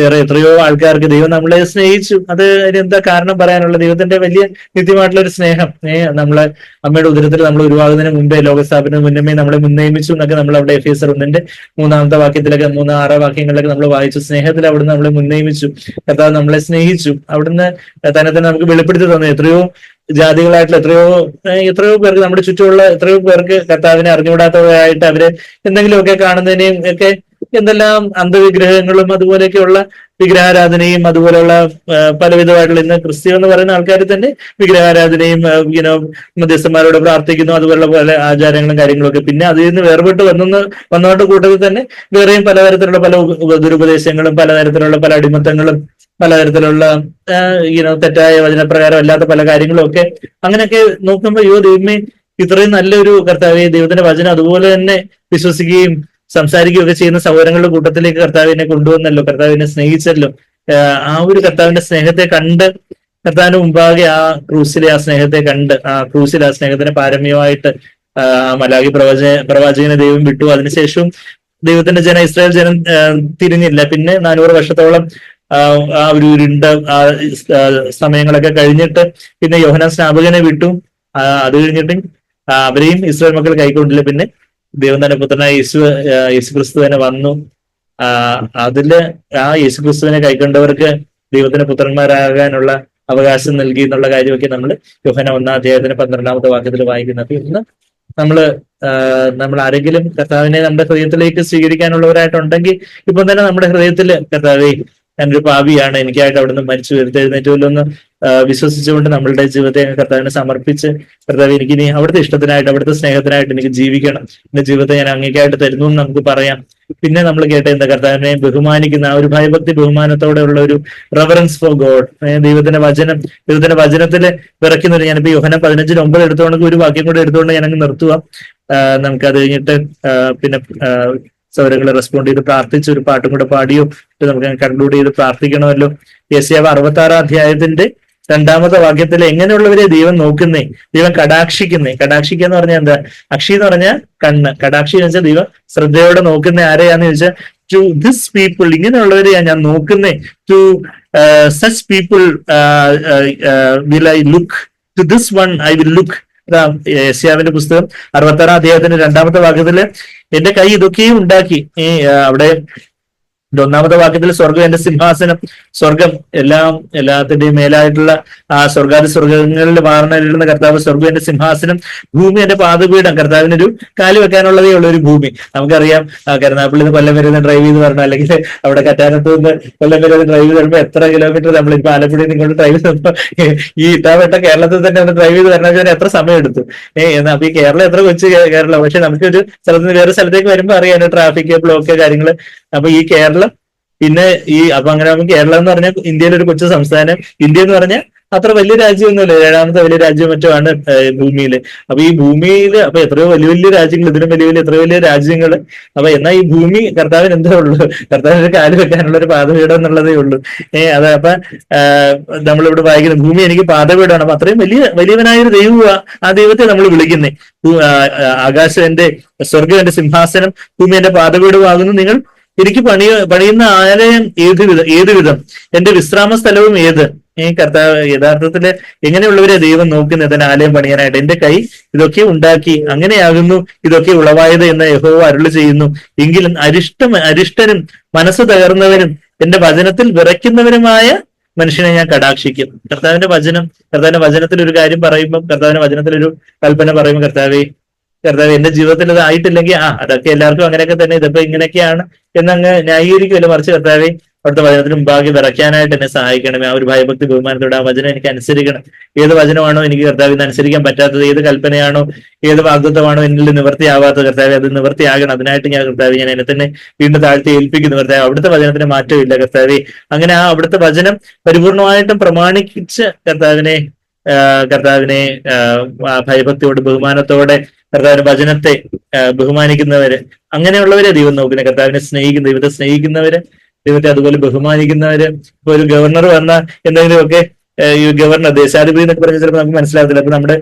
വേറെ എത്രയോ ആൾക്കാർക്ക് ദൈവം നമ്മളെ സ്നേഹിച്ചു. അത് എന്താ കാരണം പറയാനുള്ള ദൈവത്തിന്റെ വലിയ നിത്യമായിട്ടുള്ള ഒരു സ്നേഹം. ഏഹ് നമ്മളെ അമ്മയുടെ ഉദരത്തിൽ നമ്മൾ ഉരുവാകുന്നതിന് മുമ്പേ ലോകസ്ഥാപനത്തിന് മുന്നമേ നമ്മളെ മുൻനിയമിച്ചു എന്നൊക്കെ നമ്മൾ അവിടെ എഫ് എസ് ഒന്നിന്റെ മൂന്നാമത്തെ വാക്യത്തിലൊക്കെ മൂന്ന് ആറ് വാക്യങ്ങളിലൊക്കെ നമ്മൾ വായിച്ചു. സ്നേഹത്തിൽ അവിടുന്ന് നമ്മളെ മുൻനിയമിച്ചു കർത്താവ് നമ്മളെ സ്നേഹിച്ചു. അവിടുന്ന് തന്നെ തന്നെ നമുക്ക് വെളിപ്പെടുത്തി തന്നു. എത്രയോ ജാതികളായിട്ടുള്ള എത്രയോ എത്രയോ പേർക്ക് നമ്മുടെ ചുറ്റുമുള്ള എത്രയോ പേർക്ക് കർത്താവിനെ അറിഞ്ഞുകൂടാത്തവരായിട്ട് അവർ എന്തെങ്കിലുമൊക്കെ കാണുന്നതിനെയും ഒക്കെ എന്തെല്ലാം അന്ധവിഗ്രഹങ്ങളും അതുപോലെയൊക്കെയുള്ള വിഗ്രഹാരാധനയും അതുപോലെയുള്ള പലവിധമായിട്ടുള്ള ഇന്ന് ക്രിസ്ത്യം എന്ന് പറയുന്ന ആൾക്കാർ തന്നെ വിഗ്രഹാരാധനയും ഇങ്ങനെ മധ്യസ്ഥന്മാരോട് പ്രാർത്ഥിക്കുന്നു അതുപോലുള്ള പല ആചാരങ്ങളും കാര്യങ്ങളൊക്കെ. പിന്നെ അതിൽ നിന്ന് വേർപെട്ട് വന്നെന്ന് വന്നവരുടെ കൂട്ടത്തിൽ തന്നെ വേറെയും പലതരത്തിലുള്ള പല ദുരുപദേശങ്ങളും പലതരത്തിലുള്ള പല അടിമത്തങ്ങളും പലതരത്തിലുള്ള ഇനോ തെറ്റായ വചനപ്രകാരം അല്ലാത്ത പല കാര്യങ്ങളും ഒക്കെ അങ്ങനെയൊക്കെ നോക്കുമ്പോൾ യോ ദൈവമേ ഇത്രയും നല്ലൊരു കർത്താവെ ദൈവത്തിന്റെ വചനം അതുപോലെ തന്നെ വിശ്വസിക്കുകയും സംസാരിക്കുകയും ഒക്കെ ചെയ്യുന്ന സഹോദരങ്ങളുടെ കൂട്ടത്തിലേക്ക് കർത്താവിനെ കൊണ്ടുവന്നല്ലോ കർത്താവിനെ സ്നേഹിച്ചല്ലോ. ആ ഒരു കർത്താവിന്റെ സ്നേഹത്തെ കണ്ട് കർത്താവിന് മുമ്പാകെ ആ ക്രൂസിലെ ആ സ്നേഹത്തെ കണ്ട് ആ ക്രൂസിൽ ആ സ്നേഹത്തിന് പാരമ്യമായിട്ട് ആ മലാഖി പ്രവച പ്രവാചകനെ ദൈവം വിട്ടു. അതിനുശേഷവും ദൈവത്തിന്റെ ജന ഇസ്രായേൽ ജനം തിരിഞ്ഞില്ല. പിന്നെ നാനൂറ് വർഷത്തോളം ആ ഒരു ഇരുണ്ട സമയങ്ങളൊക്കെ കഴിഞ്ഞിട്ട് പിന്നെ യോഹന സ്നാപകനെ വിട്ടു. അത് കഴിഞ്ഞിട്ട് അവരെയും ഇസ്രായേൽ മക്കൾ കൈക്കൊണ്ടില്ല. പിന്നെ ദൈവം തന്നെ പുത്രനായ യേശു യേശു ക്രിസ്തു തന്നെ വന്നു. അതിൽ ആ യേശു ക്രിസ്തുവിനെ കൈക്കൊണ്ടവർക്ക് ദൈവത്തിന്റെ പുത്രന്മാരാകാനുള്ള അവകാശം നൽകി എന്നുള്ള കാര്യമൊക്കെ നമ്മൾ യോഹന ഒന്നാം അദ്ദേഹത്തിന് പന്ത്രണ്ടാമത്തെ വാക്യത്തിൽ വായിക്കുന്നത്. ഇന്ന് നമ്മൾ നമ്മൾ ആരെങ്കിലും കർത്താവിനെ നമ്മുടെ ഹൃദയത്തിലേക്ക് സ്വീകരിക്കാനുള്ളവരായിട്ടുണ്ടെങ്കിൽ ഇപ്പൊ തന്നെ നമ്മുടെ ഹൃദയത്തിൽ കർത്താവെ ഞാനൊരു പാവിയാണ് എനിക്കായിട്ട് അവിടുന്ന് മരിച്ചു വരുത്തെഴുന്നേറ്റുമല്ലോ വിശ്വസിച്ചുകൊണ്ട് നമ്മളുടെ ജീവിതത്തെ കർത്താവിനെ സമർപ്പിച്ച് കർത്താവ് എനിക്ക് ഇനി അവിടുത്തെ ഇഷ്ടത്തിനായിട്ട് അവിടുത്തെ സ്നേഹത്തിനായിട്ട് എനിക്ക് ജീവിക്കണം. എന്റെ ജീവിതത്തെ ഞാൻ അങ്ങേക്കായിട്ട് തരുന്നു എന്ന് നമുക്ക് പറയാം. പിന്നെ നമ്മൾ കേട്ട എന്താ കർത്താവിനെ ബഹുമാനിക്കുന്ന ആ ഒരു ഭയഭക്തി ബഹുമാനത്തോടെ ഉള്ള ഒരു റെവറൻസ് ഫോർ ഗോഡ് ദൈവത്തിന്റെ വചനം ദൈവത്തിന്റെ വചനത്തിൽ വിറയ്ക്കുന്ന ഞാനിപ്പോ യോഹനം പതിനഞ്ചിന് ഒമ്പത് എടുത്തുകൊണ്ട് ഒരു വാക്യം കൂടെ എടുത്തുകൊണ്ട് ഞാനങ്ങ് നിർത്തുക ആഹ് നമുക്ക് അത് കഴിഞ്ഞിട്ട് പിന്നെ സൗരങ്ങളെ റെസ്പോണ്ട് ചെയ്ത് പ്രാർത്ഥിച്ച് ഒരു പാട്ടും കൂടെ പാടിയോ ഇത് നമുക്ക് കൺക്ലൂഡ് ചെയ്ത് പ്രാർത്ഥിക്കണമല്ലോ. യസ്യാവ് അറുപത്തി ആറാം അധ്യായത്തിന്റെ രണ്ടാമത്തെ വാക്യത്തിൽ എങ്ങനെയുള്ളവരെ ദൈവം നോക്കുന്നേ? ദൈവം കടാക്ഷിക്കുന്നേ. കടാക്ഷിക്കുക എന്ന് പറഞ്ഞാൽ എന്താ? അക്ഷി എന്ന് പറഞ്ഞാൽ കണ്ണ്. കടാക്ഷി എന്ന് വെച്ചാൽ ദൈവം ശ്രദ്ധയോടെ നോക്കുന്ന. ആരെയാന്ന് ചോദിച്ചാൽ ടു ദിസ് പീപ്പിൾ ഇങ്ങനെയുള്ളവരെയാ ഞാൻ നോക്കുന്നേ. To such people will I look to this one I will look യശ്യാവിന്റെ പുസ്തകം അറുപത്താറാം അധ്യായത്തിന്റെ രണ്ടാമത്തെ ഭാഗത്തിൽ എന്റെ കൈ ഇതൊക്കെയും ഉണ്ടാക്കി. ഈ അവിടെ ഒന്നാമത്തെ വാക്യത്തിൽ സ്വർഗം എന്റെ സിംഹാസനം സ്വർഗം എല്ലാം എല്ലാത്തിന്റെയും മേലായിട്ടുള്ള ആ സ്വർഗാദി സ്വർഗങ്ങളിൽ മാറണിരുന്ന കർത്താവ് സ്വർഗം എന്റെ സിംഹാസനം ഭൂമി എന്റെ പാതപീഠം കർത്താവിനൊരു കാലി വെക്കാനുള്ളതേ ഉള്ള ഒരു ഭൂമി. നമുക്കറിയാം ആ, നിന്ന് കൊല്ലം വരെ ഡ്രൈവ് ചെയ്ത് പറഞ്ഞാൽ അല്ലെങ്കിൽ അവിടെ കറ്റാനത്ത് നിന്ന് കൊല്ലം വരെ ഡ്രൈവ് ചെയ്ത് വരുമ്പോൾ എത്ര കിലോമീറ്റർ നമ്മൾ ഇപ്പൊ ആലപ്പുഴയിൽ നിങ്ങളുടെ ഡ്രൈവ് ചെയ്തപ്പോ ഈ ഇട്ടാവട്ട കേരളത്തിൽ തന്നെ ഒന്ന് ഡ്രൈവ് ചെയ്ത് വരണമെങ്കിൽ എത്ര സമയം എടുത്തു ഏഹ് എന്നാ അപ്പൊ ഈ കേരളം എത്ര കൊച്ചു കേരളം പക്ഷെ നമുക്കൊരു സ്ഥലത്ത് നിന്ന് വേറെ സ്ഥലത്തേക്ക് വരുമ്പോൾ അറിയാനോ ട്രാഫിക് ബ്ലോക്ക് കാര്യങ്ങൾ. അപ്പൊ ഈ കേരളം പിന്നെ ഈ അപ്പൊ അങ്ങനെ കേരളം എന്ന് പറഞ്ഞാൽ ഇന്ത്യയിലെ ഒരു കൊച്ചു സംസ്ഥാനം. ഇന്ത്യ എന്ന് പറഞ്ഞാൽ അത്ര വലിയ രാജ്യമൊന്നുമില്ല. ഏഴാമത്തെ വലിയ രാജ്യം മറ്റുമാണ് ഭൂമിയിൽ അപ്പൊ ഈ ഭൂമിയിൽ അപ്പൊ എത്രയോ വലിയ വലിയ രാജ്യങ്ങൾ ഇതിലും വലിയ വലിയ എത്രയോ വലിയ രാജ്യങ്ങൾ അപ്പൊ എന്നാ ഈ ഭൂമി കർത്താവിന് എന്തേ ഉള്ളൂ? കർത്താവിന് കാൽ വെക്കാനുള്ള ഒരു പാതപീഠം എന്നുള്ളതേ ഉള്ളൂ. ഏഹ് അതെ അപ്പൊ നമ്മളിവിടെ വായിക്കുന്നത് ഭൂമി എനിക്ക് പാതപീഠമാണ് അപ്പൊ അത്രയും വലിയ വലിയവനായ ഒരു ദൈവമാ ആ ദൈവത്തെ നമ്മൾ വിളിക്കുന്നേ. ഭൂ- ആ, ആ, ആകാശം എന്റെ സ്വർഗം എന്റെ സിംഹാസനം ഭൂമി എന്റെ പാതപീഠമാകുന്നു നിങ്ങൾ എനിക്ക് പണിയ പണിയുന്ന ആലയം ഏത് വിധം ഏത് വിധം? എന്റെ വിശ്രാമ സ്ഥലവും ഏത്? ഈ കർത്താവ് യഥാർത്ഥത്തിൽ എങ്ങനെയുള്ളവരെ ദൈവം നോക്കുന്നത് തന്നെ ആലയം പണിയാനായിട്ട് എന്റെ കൈ ഇതൊക്കെ ഉണ്ടാക്കി അങ്ങനെയാകുന്നു ഇതൊക്കെ ഉളവായത് എന്ന് യഹോവ അരുളി ചെയ്യുന്നു. എങ്കിലും അരിഷ്ടം അരിഷ്ടനും മനസ്സ് തകർന്നവരും എന്റെ വചനത്തിൽ വിറയ്ക്കുന്നവരുമായ മനുഷ്യനെ ഞാൻ കടാക്ഷിക്കും. കർത്താവിന്റെ വചനം കർത്താവിന്റെ വചനത്തിൽ ഒരു കാര്യം പറയുമ്പോൾ കർത്താവിന്റെ വചനത്തിൽ ഒരു കൽപ്പന പറയുമ്പോൾ കർത്താവെ കർത്താവ് എന്റെ ജീവിതത്തിൽ ഇത് ആയിട്ടില്ലെങ്കിൽ ആ അതൊക്കെ എല്ലാവർക്കും അങ്ങനെയൊക്കെ തന്നെ ഇതിപ്പോ ഇങ്ങനെയൊക്കെയാണ് എന്നങ്ങ് ന്യായീകരിക്കുമല്ലോ. മറിച്ച് കർത്താവെ അവിടുത്തെ വചനത്തിന് മുമ്പാകെ വിറയ്ക്കാനായിട്ട് എന്നെ സഹായിക്കണമേ. ആ ഒരു ഭയഭക്തി ബഹുമാനത്തോടെ ആ വചനം എനിക്ക് അനുസരിക്കണം. ഏത് വചനമാണോ എനിക്ക് കർത്താവിന് അനുസരിക്കാൻ പറ്റാത്തത് ഏത് കൽപ്പനയാണോ ഏത് വാഗ്ദത്വമാണോ എന്നിൽ നിവർത്തിയാവാത്ത കർത്താവ് അത് നിവർത്തിയാകണം. അതിനായിട്ട് ഞാൻ കർത്താവ് ഞാൻ എന്നെ തന്നെ വീണ്ടും താഴ്ത്തി ഏൽപ്പിക്കുന്നു. കർത്താവ് അവിടുത്തെ വചനത്തിന് മാറ്റമില്ല കർത്താവെ. അങ്ങനെ ആ അവിടുത്തെ വചനം പരിപൂർണമായിട്ടും പ്രമാണിച്ച് കർത്താവിനെ കർത്താവിനെ ഭയഭക്തിയോട് ബഹുമാനത്തോടെ കർത്താവിന്റെ വചനത്തെ ബഹുമാനിക്കുന്നവര് അങ്ങനെയുള്ളവരെ ദൈവം നോക്കുന്നത് കർത്താവിനെ സ്നേഹിക്കുന്ന ദൈവത്തെ സ്നേഹിക്കുന്നവര് ദൈവത്തെ അതുപോലെ ബഹുമാനിക്കുന്നവര് ഇപ്പൊ ഒരു ഗവർണർ വന്ന എന്തെങ്കിലുമൊക്കെ ഈ ഗവർണർ ദേശാധിപതി എന്നൊക്കെ പറഞ്ഞാൽ ചിലപ്പോൾ നമുക്ക് മനസ്സിലാകത്തില്ല അപ്പൊ നമ്മുടെ